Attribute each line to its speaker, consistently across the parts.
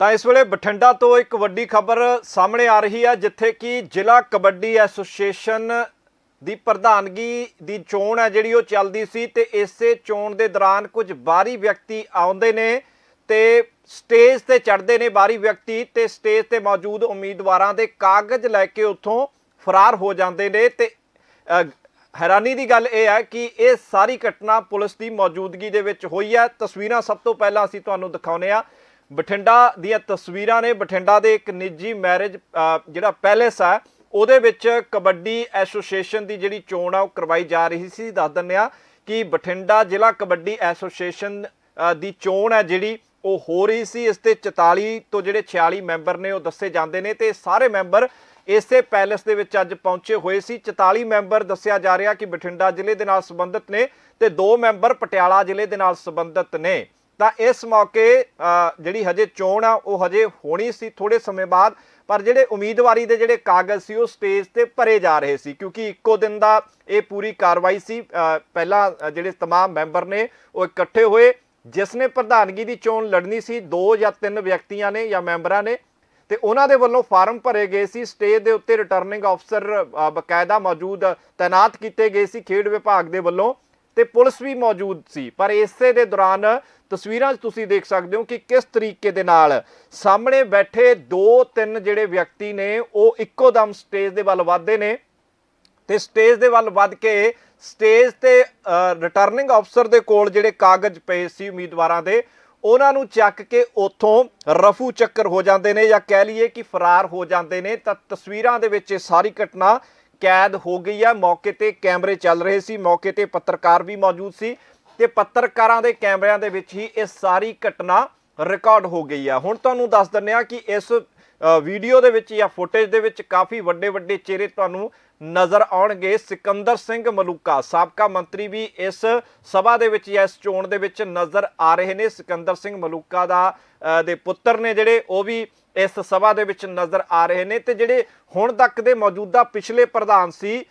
Speaker 1: ਤਾਂ ਇਸ ਵੇਲੇ ਬਠਿੰਡਾ ਤੋਂ ਇੱਕ ਵੱਡੀ ਖਬਰ ਸਾਹਮਣੇ ਆ ਰਹੀ ਹੈ ਜਿੱਥੇ ਕਿ ਜ਼ਿਲ੍ਹਾ ਕਬੱਡੀ ਐਸੋਸੀਏਸ਼ਨ ਦੀ ਪ੍ਰਧਾਨਗੀ ਦੀ ਚੋਣ ਹੈ, ਜਿਹੜੀ ਉਹ ਚੱਲਦੀ ਸੀ ਤੇ ਇਸੇ ਚੋਣ ਦੇ ਦੌਰਾਨ ਕੁਝ ਬਾਹਰੀ ਵਿਅਕਤੀ ਆਉਂਦੇ ਨੇ ਤੇ ਸਟੇਜ ਤੇ ਚੜ੍ਹਦੇ ਨੇ ਬਾਹਰੀ ਵਿਅਕਤੀ ਤੇ ਸਟੇਜ ਤੇ ਮੌਜੂਦ ਉਮੀਦਵਾਰਾਂ ਦੇ ਕਾਗਜ਼ ਲੈ ਕੇ ਉੱਥੋਂ ਫਰਾਰ ਹੋ ਜਾਂਦੇ ਨੇ ਤੇ ਹੈਰਾਨੀ ਦੀ ਗੱਲ ਇਹ ਹੈ ਕਿ ਇਹ ਸਾਰੀ ਘਟਨਾ ਪੁਲਿਸ ਦੀ ਮੌਜੂਦਗੀ ਦੇ ਵਿੱਚ ਹੋਈ ਹੈ। ਤਸਵੀਰਾਂ ਸਭ ਤੋਂ ਪਹਿਲਾਂ ਅਸੀਂ ਤੁਹਾਨੂੰ ਦਿਖਾਉਨੇ ਆ ਬਠਿੰਡਾ ਦੀਆਂ ਤਸਵੀਰਾਂ ਨੇ, ਬਠਿੰਡਾ ਦੇ ਇੱਕ ਨਿੱਜੀ ਮੈਰਿਜ ਜਿਹੜਾ ਪੈਲੇਸ ਹੈ ਉਹਦੇ ਵਿੱਚ ਕਬੱਡੀ ਐਸੋਸੀਏਸ਼ਨ ਦੀ ਜਿਹੜੀ ਚੋਣ ਆ, ਉਹ ਕਰਵਾਈ ਜਾ ਰਹੀ ਸੀ। ਦੱਸ ਦਿੰਦੇ ਆ ਕਿ ਬਠਿੰਡਾ ਜ਼ਿਲ੍ਹਾ ਕਬੱਡੀ ਐਸੋਸੀਏਸ਼ਨ ਦੀ ਚੋਣ ਹੈ ਜਿਹੜੀ, ਉਹ ਹੋ ਰਹੀ ਸੀ। ਇਸ ਤੇ 44 ਤੋਂ ਜਿਹੜੇ 46 ਮੈਂਬਰ ਨੇ, ਉਹ ਦੱਸੇ ਜਾਂਦੇ ਨੇ ਤੇ ਸਾਰੇ ਮੈਂਬਰ ਇਸੇ ਪੈਲੇਸ ਦੇ ਵਿੱਚ ਅੱਜ ਪਹੁੰਚੇ ਹੋਏ ਸੀ। 44 ਮੈਂਬਰ ਦੱਸਿਆ ਜਾ ਰਿਹਾ ਕਿ ਬਠਿੰਡਾ ਜ਼ਿਲ੍ਹੇ ਦੇ ਨਾਲ ਸੰਬੰਧਿਤ ਨੇ ਤੇ ਦੋ ਮੈਂਬਰ ਪਟਿਆਲਾ ਜ਼ਿਲ੍ਹੇ ਦੇ ਨਾਲ ਸੰਬੰਧਿਤ ਨੇ। ਤਾਂ ਇਸ ਮੌਕੇ ਅ, ਜਿਹੜੀ ਹਜੇ ਚੋਣ ਆ ਉਹ ਹਜੇ ਹੋਣੀ ਸੀ ਥੋੜੇ ਸਮੇਂ ਬਾਅਦ ਪਰ ਜਿਹੜੇ ਉਮੀਦਵਾਰੀ ਦੇ ਜਿਹੜੇ ਕਾਗਜ਼ ਸੀ ਉਹ ਸਟੇਜ ਤੇ ਭਰੇ ਜਾ ਰਹੇ ਸੀ ਕਿਉਂਕਿ ਇੱਕੋ ਦਿਨ ਦਾ ਇਹ ਪੂਰੀ ਕਾਰਵਾਈ ਸੀ ਅ, ਪਹਿਲਾਂ ਅ, ਜਿਹੜੇ तमाम ਮੈਂਬਰ ਨੇ ਉਹ ਇਕੱਠੇ ਹੋਏ ਜਿਸ ਨੇ ਪ੍ਰਧਾਨਗੀ ਦੀ ਚੋਣ ਲੜਨੀ ਸੀ ਦੋ ਜਾਂ ਤਿੰਨ ਵਿਅਕਤੀਆਂ ਨੇ ਜਾਂ ਮੈਂਬਰਾਂ ਨੇ ਤੇ ਉਹਨਾਂ ਦੇ ਵੱਲੋਂ ਫਾਰਮ ਭਰੇ ਗਏ ਸੀ ਸਟੇਜ ਦੇ ਉੱਤੇ ਰਿਟਰਨਿੰਗ ਅਫਸਰ ਅ, ਬਕਾਇਦਾ ਮੌਜੂਦ ਤਾਇਨਾਤ ਕੀਤੇ ਗਏ ਸੀ ਖੇਡ ਵਿਭਾਗ ਦੇ ਵੱਲੋਂ ਤੇ ਪੁਲਿਸ ਵੀ ਮੌਜੂਦ ਸੀ। ਪਰ ਇਸੇ ਦੇ ਦੌਰਾਨ ਤਸਵੀਰਾਂ 'ਚ ਤੁਸੀਂ ਦੇਖ ਸਕਦੇ ਹੋ ਕਿ ਕਿਸ ਤਰੀਕੇ ਦੇ ਨਾਲ ਸਾਹਮਣੇ ਬੈਠੇ ਦੋ ਤਿੰਨ ਜਿਹੜੇ ਵਿਅਕਤੀ ਨੇ, ਉਹ ਇੱਕੋ ਦਮ ਸਟੇਜ ਦੇ ਵੱਲ ਵੱਧਦੇ ਨੇ ਤੇ ਸਟੇਜ ਦੇ ਵੱਲ ਵੱਧ ਕੇ ਸਟੇਜ ਤੇ ਰਿਟਰਨਿੰਗ ਅਫਸਰ ਦੇ ਕੋਲ ਜਿਹੜੇ ਕਾਗਜ਼ ਪਏ ਸੀ ਉਮੀਦਵਾਰਾਂ ਦੇ, ਉਹਨਾਂ ਨੂੰ ਚੱਕ ਕੇ ਉੱਥੋਂ ਰਫੂ ਚੱਕਰ ਹੋ ਜਾਂਦੇ ਨੇ ਜਾਂ ਕਹਿ ਲਈਏ ਕਿ ਫਰਾਰ ਹੋ ਜਾਂਦੇ ਨੇ। ਤਾਂ ਤਸਵੀਰਾਂ ਦੇ ਵਿੱਚ ਇਹ ਸਾਰੀ ਘਟਨਾ ਕੈਦ ਹੋ ਗਈ ਹੈ ਮੌਕੇ ਤੇ ਕੈਮਰੇ ਚੱਲ ਰਹੇ ਸੀ। ਮੌਕੇ ਤੇ ਪੱਤਰਕਾਰ ਵੀ ਮੌਜੂਦ ਸੀ ਤੇ ਪੱਤਰਕਾਰਾਂ ਦੇ ਕੈਮਰਿਆਂ ਦੇ ਵਿੱਚ ਹੀ ਇਹ ਸਾਰੀ ਘਟਨਾ ਰਿਕਾਰਡ ਹੋ ਗਈ ਆ। ਹੁਣ ਤੁਹਾਨੂੰ ਦੱਸ ਦਿੰਨੇ ਆ ਕਿ ਇਸ ਵੀਡੀਓ ਦੇ ਵਿੱਚ ਜਾਂ ਫੁਟੇਜ ਦੇ ਵਿੱਚ ਕਾਫੀ ਵੱਡੇ ਵੱਡੇ ਚਿਹਰੇ ਤੁਹਾਨੂੰ ਨਜ਼ਰ ਆਉਣਗੇ। ਸਿਕੰਦਰ ਸਿੰਘ ਮਲੂਕਾ, ਸਾਬਕਾ ਮੰਤਰੀ ਵੀ ਇਸ ਸਭਾ ਦੇ ਵਿੱਚ ਜਾਂ ਇਸ ਚੋਣ ਦੇ ਵਿੱਚ ਨਜ਼ਰ ਆ ਰਹੇ ਨੇ। ਸਿਕੰਦਰ ਸਿੰਘ ਮਲੂਕਾ ਦਾ ਦੇ ਪੁੱਤਰ ਨੇ ਜਿਹੜੇ, ਉਹ ਵੀ ਇਸ ਸਭਾ ਦੇ ਵਿੱਚ ਨਜ਼ਰ ਆ ਰਹੇ ਨੇ ਤੇ ਜਿਹੜੇ ਹੁਣ ਤੱਕ ਦੇ ਮੌਜੂਦਾ ਪਿਛਲੇ ਪ੍ਰਧਾਨ ਸੀ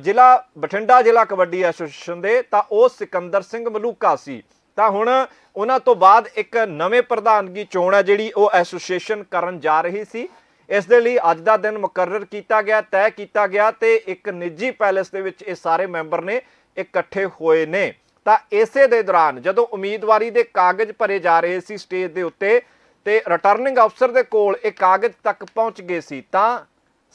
Speaker 1: ਜ਼ਿਲ੍ਹਾ ਬਠਿੰਡਾ ਜ਼ਿਲ੍ਹਾ ਕਬੱਡੀ ਐਸੋਸੀਏਸ਼ਨ ਦੇ, ਤਾਂ ਉਹ ਸਿਕੰਦਰ ਸਿੰਘ ਮਲੂਕਾ ਸੀ। ਤਾਂ ਹੁਣ ਉਹਨਾਂ ਤੋਂ ਬਾਅਦ ਇੱਕ ਨਵੇਂ ਪ੍ਰਧਾਨਗੀ ਚੋਣ ਹੈ ਜਿਹੜੀ ਉਹ ਐਸੋਸੀਏਸ਼ਨ ਕਰਨ ਜਾ ਰਹੀ ਸੀ। ਇਸ ਦੇ ਲਈ ਅੱਜ ਦਾ ਦਿਨ ਮੁਕਰਰ ਕੀਤਾ ਗਿਆ, ਤੈਅ ਕੀਤਾ ਗਿਆ ਤੇ ਇੱਕ ਨਿੱਜੀ ਪੈਲੇਸ ਦੇ ਵਿੱਚ ਇਹ ਸਾਰੇ ਮੈਂਬਰ ਨੇ ਇਕੱਠੇ ਹੋਏ ਨੇ। ਤਾਂ ਇਸੇ ਦੇ ਦੌਰਾਨ ਜਦੋਂ ਉਮੀਦਵਾਰੀ ਦੇ ਕਾਗਜ਼ ਭਰੇ ਜਾ ਰਹੇ ਸੀ ਸਟੇਜ ਦੇ ਉੱਤੇ ਤੇ ਰਿਟਰਨਿੰਗ ਅਫਸਰ ਦੇ ਕੋਲ ਇਹ ਕਾਗਜ਼ ਤੱਕ ਪਹੁੰਚ ਗਏ ਸੀ, ਤਾਂ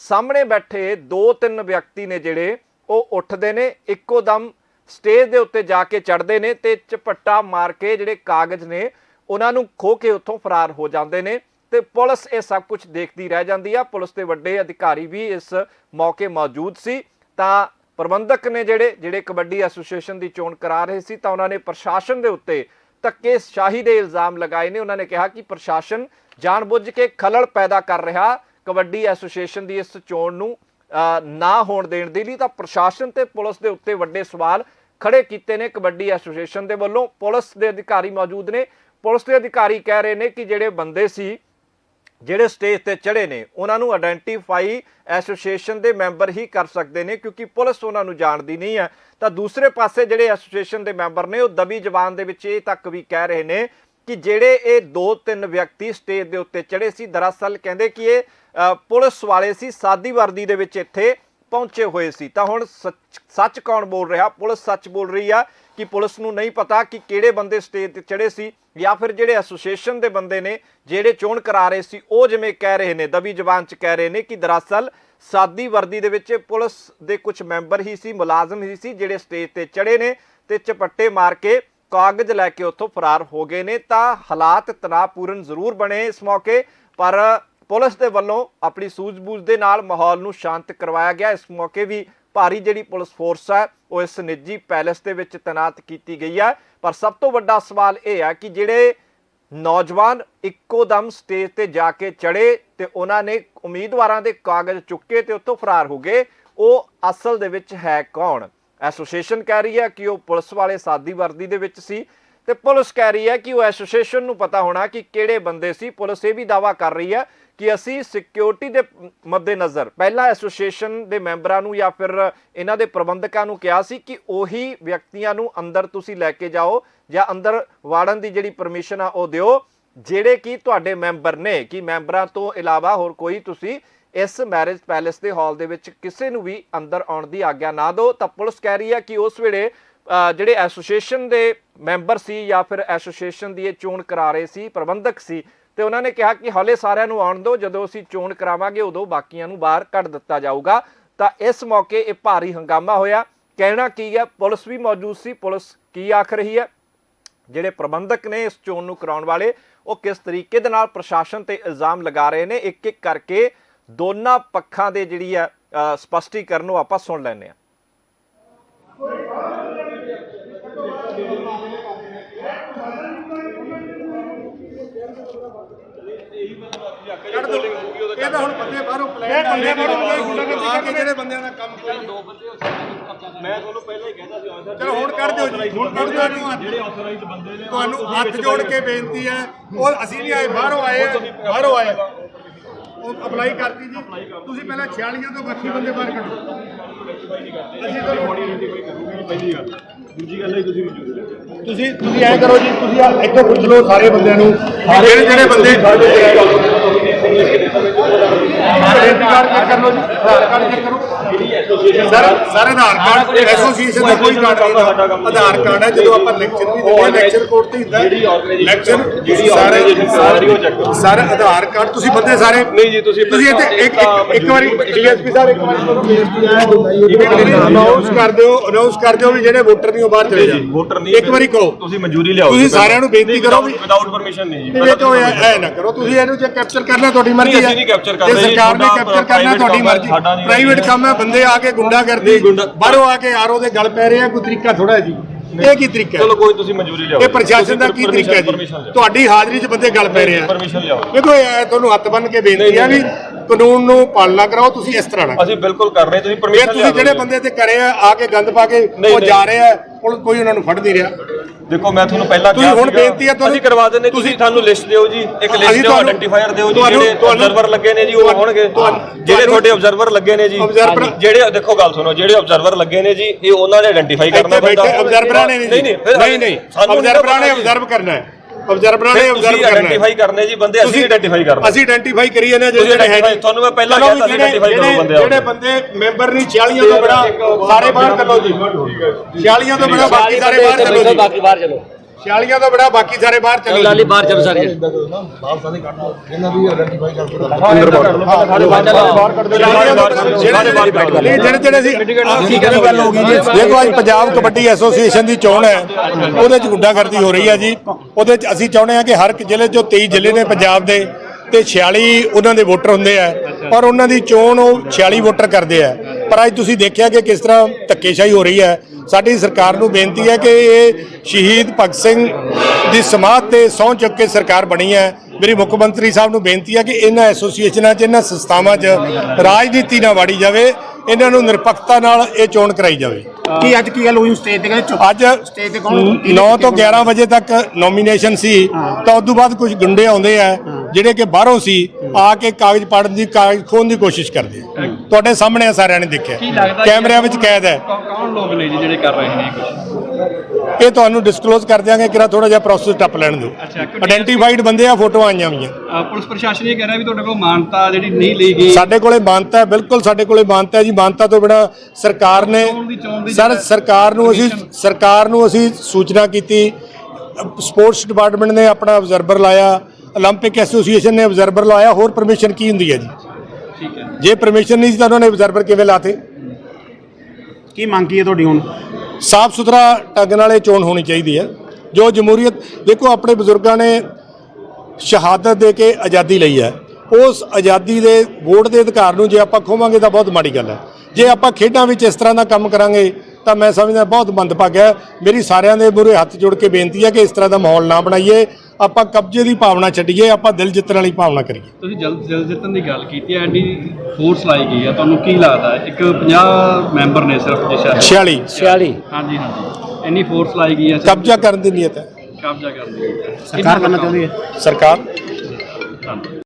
Speaker 1: ਸਾਹਮਣੇ ਬੈਠੇ ਦੋ ਤਿੰਨ ਵਿਅਕਤੀ ਨੇ ਜਿਹੜੇ, ਉਹ ਉੱਠਦੇ ਨੇ, ਇੱਕੋ ਦਮ ਸਟੇਜ ਦੇ ਉੱਤੇ ਜਾ ਕੇ ਚੜਦੇ ਨੇ ਤੇ ਚਪੱਟਾ ਮਾਰ ਕੇ ਜਿਹੜੇ ਕਾਗਜ਼ ਨੇ, ਉਹਨਾਂ ਨੂੰ ਖੋ ਕੇ ਉੱਥੋਂ ਫਰਾਰ ਹੋ ਜਾਂਦੇ ਨੇ ਤੇ ਪੁਲਿਸ ਇਹ ਸਭ ਕੁਝ ਦੇਖਦੀ ਰਹਿ ਜਾਂਦੀ ਆ। ਪੁਲਿਸ ਦੇ ਵੱਡੇ ਅਧਿਕਾਰੀ ਵੀ ਇਸ ਮੌਕੇ ਮੌਜੂਦ ਸੀ। ਤਾਂ ਪ੍ਰਬੰਧਕ ਨੇ ਜਿਹੜੇ ਜਿਹੜੇ ਕਬੱਡੀ ਐਸੋਸੀਏਸ਼ਨ ਦੀ ਚੋਣ ਕਰਾ ਰਹੇ ਸੀ, ਤਾਂ ਉਹਨਾਂ ਨੇ ਪ੍ਰਸ਼ਾਸਨ ਦੇ ਉੱਤੇ ਧੱਕੇ ਸ਼ਾਹੀ ਦੇ ਇਲਜ਼ਾਮ ਲਗਾਏ ਨੇ। ਉਹਨਾਂ ਨੇ ਕਿਹਾ ਕਿ ਪ੍ਰਸ਼ਾਸਨ ਜਾਣਬੁੱਝ ਕੇ ਖਲਲ ਪੈਦਾ ਕਰ ਰਿਹਾ। ਕਬੱਡੀ ਐਸੋਸੀਏਸ਼ਨ ਦੀ ਇਸ ਚੋਣ ਨੂੰ ਨਾ ਹੋਣ ਦੇਣ ਦੇ ਲਈ ਤਾਂ ਪ੍ਰਸ਼ਾਸਨ ਤੇ ਪੁਲਿਸ ਦੇ ਉੱਤੇ ਵੱਡੇ ਸਵਾਲ ਖੜੇ ਕੀਤੇ ਨੇ। ਕਬੱਡੀ ਐਸੋਸੀਏਸ਼ਨ ਦੇ ਵੱਲੋਂ ਪੁਲਿਸ ਦੇ ਅਧਿਕਾਰੀ ਮੌਜੂਦ ਨੇ। ਪੁਲਿਸ ਦੇ ਅਧਿਕਾਰੀ ਕਹਿ ਰਹੇ ਨੇ ਕਿ ਜਿਹੜੇ ਬੰਦੇ ਸੀ ਜਿਹੜੇ ਸਟੇਜ ਤੇ ਚੜੇ ਨੇ, ਉਹਨਾਂ ਨੂੰ ਆਇਡੈਂਟੀਫਾਈ ਐਸੋਸੀਏਸ਼ਨ ਦੇ ਮੈਂਬਰ ਹੀ ਕਰ ਸਕਦੇ ਨੇ, ਕਿਉਂਕਿ ਪੁਲਿਸ ਉਹਨਾਂ ਨੂੰ ਜਾਣਦੀ ਨਹੀਂ ਹੈ। ਤਾਂ ਦੂਸਰੇ ਪਾਸੇ ਜਿਹੜੇ ਐਸੋਸੀਏਸ਼ਨ ਦੇ ਮੈਂਬਰ ਨੇ, ਉਹ ਦਬੀ ਜ਼ਬਾਨ ਦੇ ਵਿੱਚ ਇਹ ਤੱਕ ਵੀ ਕਹਿ ਰਹੇ ਨੇ ਕਿ ਜਿਹੜੇ ਇਹ ਦੋ ਤਿੰਨ ਵਿਅਕਤੀ ਸਟੇਜ ਦੇ ਉੱਤੇ ਚੜੇ ਸੀ, ਦਰਅਸਲ ਕਹਿੰਦੇ ਕਿ ਇਹ ਪੁਲਿਸ ਵਾਲੇ ਸੀ ਸਾਦੀ ਵਰਦੀ ਦੇ ਵਿੱਚ ਇੱਥੇ ਪਹੁੰਚੇ ਹੋਏ ਸੀ। ਤਾਂ ਹੁਣ ਸੱਚ ਕੌਣ ਬੋਲ ਰਿਹਾ? ਪੁਲਿਸ ਸੱਚ ਬੋਲ ਰਹੀ ਆ। ਕਿ ਪੁਲਿਸ ਨੂੰ ਨਹੀਂ ਪਤਾ ਕਿ ਕਿਹੜੇ ਬੰਦੇ ਸਟੇਜ ਤੇ ਚੜੇ ਸੀ ਜਾਂ ਫਿਰ ਜਿਹੜੇ ਐਸੋਸੀਏਸ਼ਨ ਦੇ ਬੰਦੇ ਨੇ, ਜਿਹੜੇ ਚੋਣ ਕਰਾ ਰਹੇ ਸੀ, ਉਹ ਜਿਵੇਂ ਕਹਿ ਰਹੇ ਨੇ ਦਬੀ ਜ਼ਬਾਨ ਚ ਕਹਿ ਰਹੇ ਨੇ ਕਿ ਦਰਅਸਲ ਸਾਦੀ ਵਰਦੀ ਦੇ ਵਿੱਚ ਪੁਲਿਸ ਦੇ ਕੁਝ ਮੈਂਬਰ ਹੀ ਸੀ, ਮੁਲਾਜ਼ਮ ਹੀ ਸੀ, ਜਿਹੜੇ ਸਟੇਜ ਤੇ ਚੜੇ ਨੇ ਤੇ ਚਪੱਟੇ ਮਾਰ ਕੇ ਕਾਗਜ਼ ਲੈ ਕੇ ਉੱਥੋਂ ਫਰਾਰ ਹੋ ਗਏ ਨੇ। ਤਾਂ ਹਾਲਾਤ ਤਣਾਅਪੂਰਨ ਜ਼ਰੂਰ ਬਣੇ ਇਸ ਮੌਕੇ, ਪਰ ਪੁਲਿਸ ਦੇ ਵੱਲੋਂ ਆਪਣੀ ਸੂਝ-ਬੂਝ ਦੇ ਨਾਲ ਮਾਹੌਲ ਨੂੰ ਸ਼ਾਂਤ ਕਰਵਾਇਆ ਗਿਆ। ਇਸ ਮੌਕੇ ਵੀ ਭਾਰੀ ਜਿਹੜੀ ਪੁਲਿਸ ਫੋਰਸ ਹੈ, ਉਹ ਇਸ ਨਿੱਜੀ ਪੈਲੇਸ ਦੇ ਵਿੱਚ ਤਾਇਨਾਤ ਕੀਤੀ ਗਈ ਹੈ। ਪਰ ਸਭ ਤੋਂ ਵੱਡਾ ਸਵਾਲ ਇਹ ਹੈ ਕਿ ਜਿਹੜੇ ਨੌਜਵਾਨ ਇੱਕੋ ਦਮ ਸਟੇਜ ਤੇ ਜਾ ਕੇ ਚੜੇ ਤੇ ਉਹਨਾਂ ਨੇ ਉਮੀਦਵਾਰਾਂ ਦੇ ਕਾਗਜ਼ ਚੁੱਕੇ ਤੇ ਉੱਥੋਂ ਫਰਾਰ ਹੋ ਗਏ, ਉਹ ਅਸਲ ਦੇ ਵਿੱਚ ਹੈ ਕੌਣ? ਐਸੋਸੀਏਸ਼ਨ ਕਹਿ ਰਹੀ ਹੈ ਕਿ ਉਹ ਪੁਲਿਸ ਵਾਲੇ ਸਾਦੀ ਵਰਦੀ ਦੇ ਵਿੱਚ ਸੀ ਤੇ ਪੁਲਿਸ ਕਹਿ ਰਹੀ ਹੈ ਕਿ ਉਹ ਐਸੋਸੀਏਸ਼ਨ ਨੂੰ ਪਤਾ ਹੋਣਾ ਕਿ ਕਿਹੜੇ ਬੰਦੇ ਸੀ। ਪੁਲਿਸ ਇਹ ਵੀ ਦਾਵਾ ਕਰ ਰਹੀ ਹੈ ਕਿ ਅਸੀਂ ਸਿਕਿਉਰਿਟੀ ਦੇ ਮੱਦੇਨਜ਼ਰ ਪਹਿਲਾਂ ਐਸੋਸੀਏਸ਼ਨ ਦੇ ਮੈਂਬਰਾਂ ਨੂੰ ਜਾਂ ਫਿਰ ਇਹਨਾਂ ਦੇ ਪ੍ਰਬੰਧਕਾਂ ਨੂੰ ਕਿਹਾ ਸੀ ਕਿ ਉਹੀ ਵਿਅਕਤੀਆਂ ਨੂੰ ਅੰਦਰ ਤੁਸੀਂ ਲੈ ਕੇ ਜਾਓ ਜਾਂ ਅੰਦਰ ਵਾੜਨ ਦੀ ਜਿਹੜੀ ਪਰਮਿਸ਼ਨ ਆ ਉਹ ਦਿਓ, ਜਿਹੜੇ ਕਿ ਤੁਹਾਡੇ ਮੈਂਬਰ ਨੇ, ਕਿ ਮੈਂਬਰਾਂ ਤੋਂ ਇਲਾਵਾ ਹੋਰ ਕੋਈ ਤੁਸੀਂ ਇਸ ਮੈਰਿਜ ਪੈਲੇਸ ਦੇ ਹਾਲ ਦੇ ਵਿੱਚ ਕਿਸੇ ਨੂੰ ਵੀ ਅੰਦਰ ਆਉਣ ਦੀ ਆਗਿਆ ਨਾ ਦਿਓ। ਤਾਂ ਪੁਲਿਸ ਕਹਿ ਰਹੀ ਹੈ ਕਿ ਉਸ ਵੇਲੇ ਜਿਹੜੇ ਐਸੋਸੀਏਸ਼ਨ ਦੇ ਮੈਂਬਰ ਸੀ ਜਾਂ ਫਿਰ ਐਸੋਸੀਏਸ਼ਨ ਦੀ ਇਹ ਚੋਣ ਕਰਾ ਰਹੇ ਸੀ, ਪ੍ਰਬੰਧਕ ਸੀ ਤੇ ਉਹਨਾਂ ਨੇ ਕਿਹਾ ਕਿ ਹੌਲੇ ਸਾਰਿਆਂ ਨੂੰ ਆਉਣ ਦਿਓ ਜਦੋਂ ਅਸੀਂ ਚੋਣ ਕਰਾਵਾਂਗੇ ਉਦੋਂ ਬਾਕੀਆਂ ਨੂੰ ਬਾਹਰ ਕੱਢ ਦਿੱਤਾ ਜਾਊਗਾ। ਤਾਂ ਇਸ ਮੌਕੇ ਇਹ ਭਾਰੀ ਹੰਗਾਮਾ ਹੋਇਆ। ਕਹਿਣਾ ਕੀ ਹੈ? ਪੁਲਿਸ ਵੀ ਮੌਜੂਦ ਸੀ। ਪੁਲਿਸ ਕੀ ਆਖ ਰਹੀ ਹੈ? ਜਿਹੜੇ ਪ੍ਰਬੰਧਕ ਨੇ ਇਸ ਚੋਣ ਨੂੰ ਕਰਾਉਣ ਵਾਲੇ ਉਹ ਕਿਸ ਤਰੀਕੇ ਦੇ ਨਾਲ ਪ੍ਰਸ਼ਾਸਨ ਤੇ ਇਲਜ਼ਾਮ ਲਗਾ ਰਹੇ ਨੇ? ਇੱਕ ਇੱਕ ਕਰਕੇ ਦੋਨਾਂ ਪੱਖਾਂ ਦੇ ਜਿਹੜੀ ਹੈ ਅ, ਸਪਸ਼ਟੀਕਰਨ ਉਹ ਆਪਾਂ ਸੁਣ ਲੈਂਦੇ ਹਾਂ
Speaker 2: ਕੱਢ ਦੋ ਇਹ ਤਾਂ ਹੁਣ ਬੰਦੇ ਬਾਹਰੋਂ ਪਲਾਨ ਬੰਦੇ ਬਾਹਰੋਂ ਆ ਕੇ ਜਿਹੜੇ ਬੰਦਿਆਂ ਦਾ ਕੰਮ ਕੋਈ ਦੋ ਬੰਦੇ ਮੈਂ ਤੁਹਾਨੂੰ ਪਹਿਲਾਂ ਹੀ ਕਹਿੰਦਾ ਸੀ ਚਲੋ ਹੁਣ ਕੱਢ ਦਿਓ ਜੀ। ਹੁਣ ਕੱਢ ਦਿਓ ਜਿਹੜੇ ਆਥੋਰਾਈਜ਼ਡ ਬੰਦੇ ਨੇ ਤੁਹਾਨੂੰ ਹੱਥ ਜੋੜ ਕੇ ਬੇਨਤੀ ਹੈ ਉਹ ਅਸੀਂ ਨਹੀਂ ਆਏ ਬਾਹਰੋਂ ਆਏ ਬਾਹਰੋਂ ਆਏ। ਉਹ ਅਪਲਾਈ ਕਰਤੀ ਜੀ। ਤੁਸੀਂ ਪਹਿਲਾਂ 46 ਤੋਂ ਬਾਕੀ ਬੰਦੇ ਬਾਹਰ ਕੱਢੋ। ਅਸੀਂ ਤਾਂ ਤੁਸੀਂ ਤੁਸੀਂ ਐ ਕਰੋ ਜੀ ਤੁਸੀਂ ਆ ਇੱਥੋਂ ਪੁੱਛ ਲਓ ਸਾਰੇ ਬੰਦਿਆਂ ਨੂੰ। ਜਿਹੜੇ ਜਿਹੜੇ ਬੰਦੇ ਇੰਤਜ਼ਾਰ ਕਰ ਲਓ ਜੀ ਆਧਾਰ ਕਾਰਡ ਚੈੱਕ ਕਰੋ ਸਰ ਸਾਰੇ ਆਧਾਰ ਕਾਰਡ ਐਸੋਸੀਏਸ਼ਨ ਦਾ ਕੋਈ ਕਾਰਡ ਨਹੀਂ ਹੁੰਦਾ। ਆਧਾਰ ਕਾਰਡ ਹੈ ਜਦੋਂ ਆਪਾਂ ਲੈਕਚਰ ਵੀ ਦਿੰਦੇ ਲੈਕਚਰ ਕੋਰਟ ਤੇ ਹੁੰਦਾ ਲੈਕਚਰ ਜਿਹੜੀ ਸਾਰੇ ਸਾਰੇ ਆਧਾਰ ਕਾਰਡ ਤੁਸੀਂ ਬੰਦੇ ਸਾਰੇ ਨਹੀਂ ਜੀ ਤੁਸੀਂ ਤੁਸੀਂ ਇੱਥੇ ਇੱਕ ਇੱਕ- ਇੱਕ ਵਾਰੀ ਡੀਐਸਪੀ ਸਾਹਿਬ ਇੱਕ ਵਾਰੀ ਤੁਹਾਨੂੰ ਬੇਨਤੀ ਹੈ ਅਨਾਉਂਸ ਕਰ ਦਿਓ ਅਨਾਉਂਸ ਕਰ ਦਿਓ ਵੀ ਜਿਹੜੇ ਵੋਟਰ ਨਹੀਂ ਉਹ ਬਾਹਰ ਚਲੇ ਜਾਣ।
Speaker 3: ਵੋਟਰ ਨਹੀਂ
Speaker 2: ਇੱਕ ਵਾਰੀ ਕਹੋ
Speaker 3: ਤੁਸੀਂ ਮਨਜ਼ੂਰੀ ਲਿਆਓ
Speaker 2: ਤੁਸੀਂ ਸਾਰਿਆਂ ਨੂੰ ਬੇਨਤੀ ਕਰੋ ਵੀ
Speaker 3: ਵਿਦਆਊਟ ਪਰਮਿਸ਼ਨ ਨਹੀਂ ਜੀ
Speaker 2: ਇਹ ਤੋਂ ਐ ਨਾ ਕਰੋ। ਤੁਸੀਂ ਇਹਨੂੰ ਜੇ ਕੈਪਚਰ ਕਰਨਾ ਤੁਹਾਡੀ ਮਰਜ਼ੀ
Speaker 3: ਨਹੀਂ,
Speaker 2: ਹੈ
Speaker 3: ਅਸੀਂ ਨਹੀਂ capture
Speaker 2: ਜੇ
Speaker 3: ਕਰਦੇ ਜੀ,
Speaker 2: ਸਰਕਾਰ ਨੇ
Speaker 3: ਤੁਹਾਡਾ
Speaker 2: ਕੈਪਚਰ ਕਰਨਾ
Speaker 3: private
Speaker 2: ਤੁਹਾਡੀ
Speaker 3: ਕੰਮ ਹੈ,
Speaker 2: ਮਰਜ਼ੀ।
Speaker 3: ਸਾਡਾ ਨਹੀਂ
Speaker 2: ਪ੍ਰਾਈਵੇਟ ਕੰਮ ਹੈ ਬੰਦੇ ਆ ਕੇ ਗੁੰਡਾ ਕਰਦੀ ਬਾਹਰੋਂ ਆ ਕੇ ਆਰੋ ਦੇ ਗਲ ਪੈ ਰਹੇ ਆ ਕੋਈ ਤਰੀਕਾ ਥੋੜਾ ਜੀ। ਇਹ ਕੀ ਤਰੀਕਾ
Speaker 3: ਚਲੋ ਕੋਈ ਤੁਸੀਂ ਮਨਜ਼ੂਰੀ ਲਿਆਓ
Speaker 2: ਇਹ ਪ੍ਰਸ਼ਾਸਨ ਦਾ ਕੀ ਤਰੀਕਾ ਜੀ? ਤੁਹਾਡੀ ਹਾਜ਼ਰੀ 'ਚ ਬੰਦੇ ਗਲ ਪੈ ਰਹੇ ਆ।
Speaker 3: ਪਰਮਿਸ਼ਨ ਲਿਆਓ।
Speaker 2: ਦੇਖੋ ਇਹ ਤੁਹਾਨੂੰ ਹੱਥ ਬੰਨ ਕੇ ਬੇਨਤੀ ਹੈ ਵੀ ਕਾਨੂੰਨ ਨੂੰ ਪਾਲਣਾ ਕਰਾਓ ਤੁਸੀਂ ਇਸ ਤਰ੍ਹਾਂ ਨਾ।
Speaker 3: ਅਸੀਂ ਬਿਲਕੁਲ ਕਰ ਰਹੇ ਤੁਸੀਂ ਪਰਮਿਸ਼ਨ
Speaker 2: ਤੁਸੀਂ ਜਿਹੜੇ ਬੰਦੇ ਤੇ ਕਰੇ ਆ ਆ ਕੇ ਗੰਦ ਪਾ ਕੇ
Speaker 3: ਨਹੀਂ,
Speaker 2: ਉਹ ਜਾ
Speaker 3: ਨਹੀਂ।
Speaker 2: ਰਹੇ ਆ ਹੁਣ ਕੋਈ ਉਹਨਾਂ ਨੂੰ ਫੜ ਨਹੀਂ ਰਿਹਾ।
Speaker 3: ਦੇਖੋ ਮੈਂ ਤੁਹਾਨੂੰ ਪਹਿਲਾਂ
Speaker 2: ਤੁਸੀਂ ਹੁਣ ਬੇਨਤੀ ਹੈ ਤੁਹਾਨੂੰ-
Speaker 3: ਅਸੀਂ ਕਰਵਾ ਦਿੰਦੇ ਤੁਸੀਂ ਤੁਹਾਨੂੰ ਲਿਸਟ ਦਿਓ ਜੀ ਇੱਕ
Speaker 2: ਅਸੀਂ
Speaker 3: ਲਿਸਟ ਦਿਓ
Speaker 2: ਤੁਹਾਨੂੰ-
Speaker 3: ਆਇਡੈਂਟੀਫਾਇਰ ਦਿਓ ਜੀ
Speaker 2: ਤੁਹਾਨੂੰ-
Speaker 3: ਜਿਹੜੇ
Speaker 2: ਤੁਹਾਨੂੰ-
Speaker 3: ਆਬਜ਼ਰਵਰ ਲੱਗੇ ਨੇ ਜੀ ਉਹ
Speaker 2: ਤੁਹਾਨੂੰ-
Speaker 3: ਹੋਣਗੇ
Speaker 2: ਤੁਹਾਨੂੰ-
Speaker 3: ਜਿਹੜੇ ਤੁਹਾਡੇ ਆਬਜ਼ਰਵਰ ਲੱਗੇ ਨੇ ਜੀ
Speaker 2: Observer-
Speaker 3: ਜਿਹੜੇ ਦੇਖੋ ਗੱਲ ਸੁਣੋ ਜਿਹੜੇ ਆਬਜ਼ਰਵਰ ਲੱਗੇ ਨੇ ਜੀ ਇਹ ਉਹਨਾਂ ਨੇ ਆਇਡੈਂਟੀਫਾਈ ਕਰਨਾ
Speaker 2: ਇੱਥੇ ਬੈਠੇ ਆਬਜ਼ਰਵਰਾਂ ਨੇ
Speaker 3: ਨਹੀਂ ਨਹੀਂ
Speaker 2: ਨਹੀਂ ਨਹੀਂ
Speaker 3: ਸਾਨੂੰ ਨਹੀਂ
Speaker 2: ਆਬਜ਼ਰਵਰਾਂ ਨੇ
Speaker 3: ਪਤਾ ਜੀ।
Speaker 2: ਆਬਜ਼ਰਵ ਕਰਨਾ ਹੈ। ਆਬਜ਼ਰਵਰਾਂ ਨੇ ਆਬਜ਼ਰਵ
Speaker 3: ਤੁਸੀਂ
Speaker 2: ਕਰਨਾ।
Speaker 3: ਆਇਡੈਂਟੀਫਾਈ ਕਰਨੇ ਜੀ ਬੰਦੇ ਅਸੀਂ ਆਇਡੈਂਟੀਫਾਈ ਕਰਨਾ।
Speaker 2: ਅਸੀਂ ਆਇਡੈਂਟੀਫਾਈ ਕਰੀਏ ਨੇ
Speaker 3: ਤੁਸੀਂ
Speaker 2: ਜਿਹੜੇ ਹੈ
Speaker 3: identify- ਤੁਹਾਨੂੰ ਮੈਂ ਪਹਿਲਾਂ
Speaker 2: ਚਲੋ
Speaker 3: ਕਹਿ ਤਾ ਸੀ
Speaker 2: ਜਿਹੜੇ-
Speaker 3: identify ਕਰੋ
Speaker 2: ਜਿਹੜੇ-
Speaker 3: ਬੰਦੇ।
Speaker 2: ਜਿਹੜੇ ਬੰਦੇ ਮੈਂਬਰ ਨਹੀਂ 46 ਤੋਂ ਬੜਾ ਸਾਰੇ ਬਾਹਰ ਕੱਢੋ ਜੀ। 46 ਤੋਂ ਬੜਾ ਬਾਕੀ ਸਾਰੇ ਬਾਹਰ ਕੱਢੋ ਜੀ।
Speaker 4: ਬਾਕੀ ਬਾਹਰ ਚਲੋ।
Speaker 2: 46 ਤੋਂ ਬੜਾ ਬਾਕੀ ਸਾਰੇ ਬਾਹਰ ਚਲੋ
Speaker 4: ਲਾਲੀ ਬਾਹਰ ਚਲੋ ਸਾਰੇ
Speaker 2: ਜਿਹੜੇ ਜਿਹੜੇ ਜਿਹੜੇ ਸੀ ਠੀਕ ਹੈ ਗੱਲ ਹੋ ਗਈ ਜੀ। ਦੇਖੋ ਅੱਜ ਪੰਜਾਬ ਕਬੱਡੀ ਐਸੋਸੀਏਸ਼ਨ ਦੀ ਚੋਣ ਹੈ। ਉਹਦੇ ਚ ਗੁੰਡਾਗਰਦੀ ਹੋ ਰਹੀ ਹੈ ਜੀ। ਉਹਦੇ ਚ ਅਸੀਂ ਚਾਹੁੰਦੇ ਹਾਂ ਕਿ ਹਰ ਇੱਕ ਜ਼ਿਲ੍ਹੇ ਚੋਂ 23 ਜ਼ਿਲ੍ਹੇ ਨੇ ਪੰਜਾਬ ਦੇ ਤੇ 46 ਉਹਨਾਂ ਦੇ ਵੋਟਰ ਹੁੰਦੇ ਆ। ਪਰ ਉਹਨਾਂ ਦੀ ਚੋਣ ਉਹ 46 ਵੋਟਰ ਕਰਦੇ ਆ। ਪਰ ਅੱਜ ਤੁਸੀਂ ਦੇਖਿਆ ਕਿ ਕਿਸ ਤਰ੍ਹਾਂ ਧੱਕੇਸ਼ਾਹੀ ਹੋ ਰਹੀ ਹੈ। ਸਾਡੀ ਸਰਕਾਰ ਨੂੰ ਬੇਨਤੀ ਹੈ ਕਿ ਇਹ ਸ਼ਹੀਦ ਭਗਤ ਸਿੰਘ ਦੀ ਸਮਾਧ ਤੇ ਸਹੁੰ ਚੁੱਕ ਕੇ ਸਰਕਾਰ ਬਣੀ ਹੈ। ਮੇਰੀ ਮੁੱਖ ਮੰਤਰੀ ਸਾਹਿਬ ਨੂੰ ਬੇਨਤੀ ਹੈ ਕਿ ਇਹਨਾਂ ਐਸੋਸੀਏਸ਼ਨਾਂ 'ਚ, ਇਹਨਾਂ ਸੰਸਥਾਵਾਂ 'ਚ ਰਾਜਨੀਤੀ ਨਾ ਵਾੜੀ ਜਾਵੇ। ਇਹਨਾਂ ਨੂੰ ਨਿਰਪੱਖਤਾ ਨਾਲ ਇਹ ਚੋਣ ਕਰਾਈ ਜਾਵੇ।
Speaker 5: ਕੀ ਅੱਜ ਕੀ ਗੱਲ ਹੋਈ? ਸਟੇਜ ਤੇ ਕਹਿੰਦੇ
Speaker 2: ਅੱਜ
Speaker 5: ਸਟੇਜ ਤੇ ਕੌਣ
Speaker 2: 9 ਤੋਂ 11 ਵਜੇ ਤੱਕ ਨੋਮੀਨੇਸ਼ਨ ਸੀ। ਤਾਂ ਉਸ ਤੋਂ ਬਾਅਦ ਕੁਝ ਗੁੰਡੇ ਆਉਂਦੇ ਆ ਜਿਹੜੇ ਕਿ ਬਾਹਰੋਂ ਸੀ ਆ ਕੇ ਕਾਗਜ਼ ਪਾੜਨ ਦੀ ਕਾਗਜ਼ ਖੋਹਣ ਦੀ ਕੋਸ਼ਿਸ਼ ਕਰਦੇ ਆ। ਤੁਹਾਡੇ ਸਾਹਮਣੇ ਸਾਰਿਆਂ ਨੇ ਦੇਖਿਆ। ਕੈਮਰਿਆਂ ਵਿੱਚ ਕੈਦ ਹੈ।
Speaker 6: ਕੌਣ ਲੋਕ ਨੇ ਜਿਹੜੇ ਕਰ ਰਹੇ ਨੇ ਕੁਝ
Speaker 2: ਇਹ ਤੁਹਾਨੂੰ ਡਿਸਕਲੋਜ਼ ਕਰ ਦਿਆਂਗੇ ਕਿਰਾ ਥੋੜਾ ਜਿਹਾ ਪ੍ਰੋਸੈਸ ਟੱਪ ਲੈਣ ਦਿਓ
Speaker 6: ਅੱਛਾ, ਕੋਈ-
Speaker 2: ਆਇਡੈਂਟੀਫਾਈਡ ਬੰਦੇ ਆ ਫੋਟੋਆਂ ਆਈਆਂ ਹੋਈਆਂ
Speaker 6: ਪੁਲਿਸ ਪ੍ਰਸ਼ਾਸਨ ਇਹ ਕਹਿ ਰਿਹਾ ਵੀ ਤੁਹਾਡੇ ਕੋਲ ਮਾਨਤਾ ਜਿਹੜੀ ਨਹੀਂ ਲਈ ਗਈ
Speaker 2: ਸਾਡੇ ਕੋਲੇ ਮਾਨਤਾ ਹੈ ਬਿਲਕੁਲ ਸਾਡੇ ਕੋਲੇ ਮਾਨਤਾ ਹੈ ਜੀ ਮਾਨਤਾ ਤੋਂ ਬਿਨਾ ਸਰਕਾਰ ਨੇ
Speaker 6: ਚੋਣ ਦੀ- ਚੋਣ ਦੀ
Speaker 2: ਸਰ
Speaker 6: ਜਿਹੜਾ
Speaker 2: ਸਰਕਾਰ ਨੂੰ ਅਸੀਂ ਸਰਕਾਰ ਨੂੰ ਅਸੀਂ ਸੂਚਨਾ ਕੀਤੀ ਸਪੋਰਟਸ ਡਿਪਾਰਟਮੈਂਟ ਨੇ ਆਪਣਾ ਆਬਜ਼ਰਵਰ ਲਾਇਆ 올림픽 ਐਸੋਸੀਏਸ਼ਨ ਨੇ ਆਬਜ਼ਰਵਰ ਲਾਇਆ ਹੋਰ ਪਰਮਿਸ਼ਨ ਕੀ ਹੁੰਦੀ ਹੈ ਜੀ
Speaker 6: ਠੀਕ ਹੈ
Speaker 2: ਜੇ ਪਰਮਿਸ਼ਨ ਨਹੀਂ ਸੀ ਤਾਂ ਉਹਨਾਂ ਨੇ ਆਬਜ਼ਰਵਰ ਕਿਵੇਂ ਲਾਤੇ
Speaker 5: ਕੀ ਮੰਗ ਕੀ ਹੈ ਤੁਹਾਡੀ ਹੁਣ
Speaker 2: ਸਾਫ਼ ਸੁਥਰਾ ਢੰਗ ਨਾਲ ਇਹ ਚੋਣ ਹੋਣੀ ਚਾਹੀਦੀ ਹੈ। ਜੋ ਜਮਹੂਰੀਅਤ, ਦੇਖੋ ਆਪਣੇ ਬਜ਼ੁਰਗਾਂ ਨੇ ਸ਼ਹਾਦਤ ਦੇ ਕੇ ਆਜ਼ਾਦੀ ਲਈ ਹੈ। ਉਸ ਆਜ਼ਾਦੀ ਦੇ ਵੋਟ ਦੇ ਅਧਿਕਾਰ ਨੂੰ ਜੇ ਆਪਾਂ ਖੋਵਾਂਗੇ ਤਾਂ ਬਹੁਤ ਮਾੜੀ ਗੱਲ ਹੈ। ਜੇ ਆਪਾਂ ਖੇਡਾਂ ਵਿੱਚ ਇਸ ਤਰ੍ਹਾਂ ਦਾ ਕੰਮ ਕਰਾਂਗੇ ਤਾਂ ਮੈਂ ਸਮਝਦਾ ਬਹੁਤ ਮੰਦਭਾਗਾ ਮੇਰੀ ਸਾਰਿਆਂ ਦੇ ਬੁਰੇ ਹੱਥ ਜੋੜ ਕੇ ਬੇਨਤੀ ਹੈ ਕਿ ਇਸ ਤਰ੍ਹਾਂ ਦਾ ਮਾਹੌਲ ਨਾ ਬਣਾਈਏ। ਆਪਾਂ ਕਬਜ਼ੇ ਦੀ ਭਾਵਨਾ ਛੱਡੀਏ ਆਪਾਂ ਦਿਲ ਜਿੱਤਣ ਵਾਲੀ ਭਾਵਨਾ ਕਰੀਏ।
Speaker 6: ਤੁਸੀਂ ਜਲਦ ਜਲਦ ਜਿੱਤਣ ਦੀ ਗੱਲ ਕੀਤੀ ਹੈ ਐਡੀ ਫੋਰਸ ਲਾਈ ਗਈ ਹੈ ਤੁਹਾਨੂੰ ਕੀ ਲੱਗਦਾ? ਹੈ? ਇੱਕ 50 ਮੈਂਬਰ ਨੇ ਸਿਰਫ ਜੇ ਸ਼ਾਇਦ
Speaker 2: 46
Speaker 4: 46
Speaker 6: ਹਾਂਜੀ ਹਾਂਜੀ। ਇੰਨੀ ਫੋਰਸ ਲਾਈ ਗਈ ਹੈ
Speaker 2: ਕਬਜ਼ਾ ਕਰਨ ਦੀ ਨੀਅਤ ਹੈ।
Speaker 6: ਕਬਜ਼ਾ ਕਰਨ ਦੀ
Speaker 5: ਸਰਕਾਰ ਕਰਨਾ ਚਾਹੁੰਦੀ ਹੈ?
Speaker 2: ਸਰਕਾਰ।
Speaker 6: ਧੰਨਵਾਦ।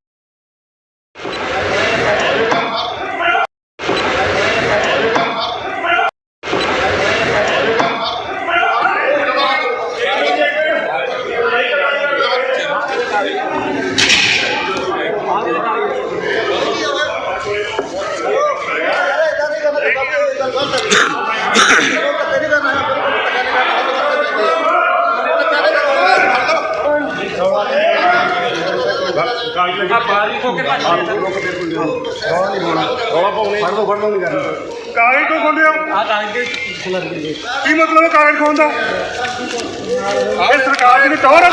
Speaker 4: ਕਾਗਜ਼ ਕਿਉਂ ਖੋਲਿਆ ਆ ਕਾਗਜ਼ ਕੀ ਮਤਲਬ ਹੈ ਕਾਗਜ਼ ਖੋਣ ਦਾ? ਇਹ ਸਰਕਾਰ ਦੀ ਟੌਰ ਹੈ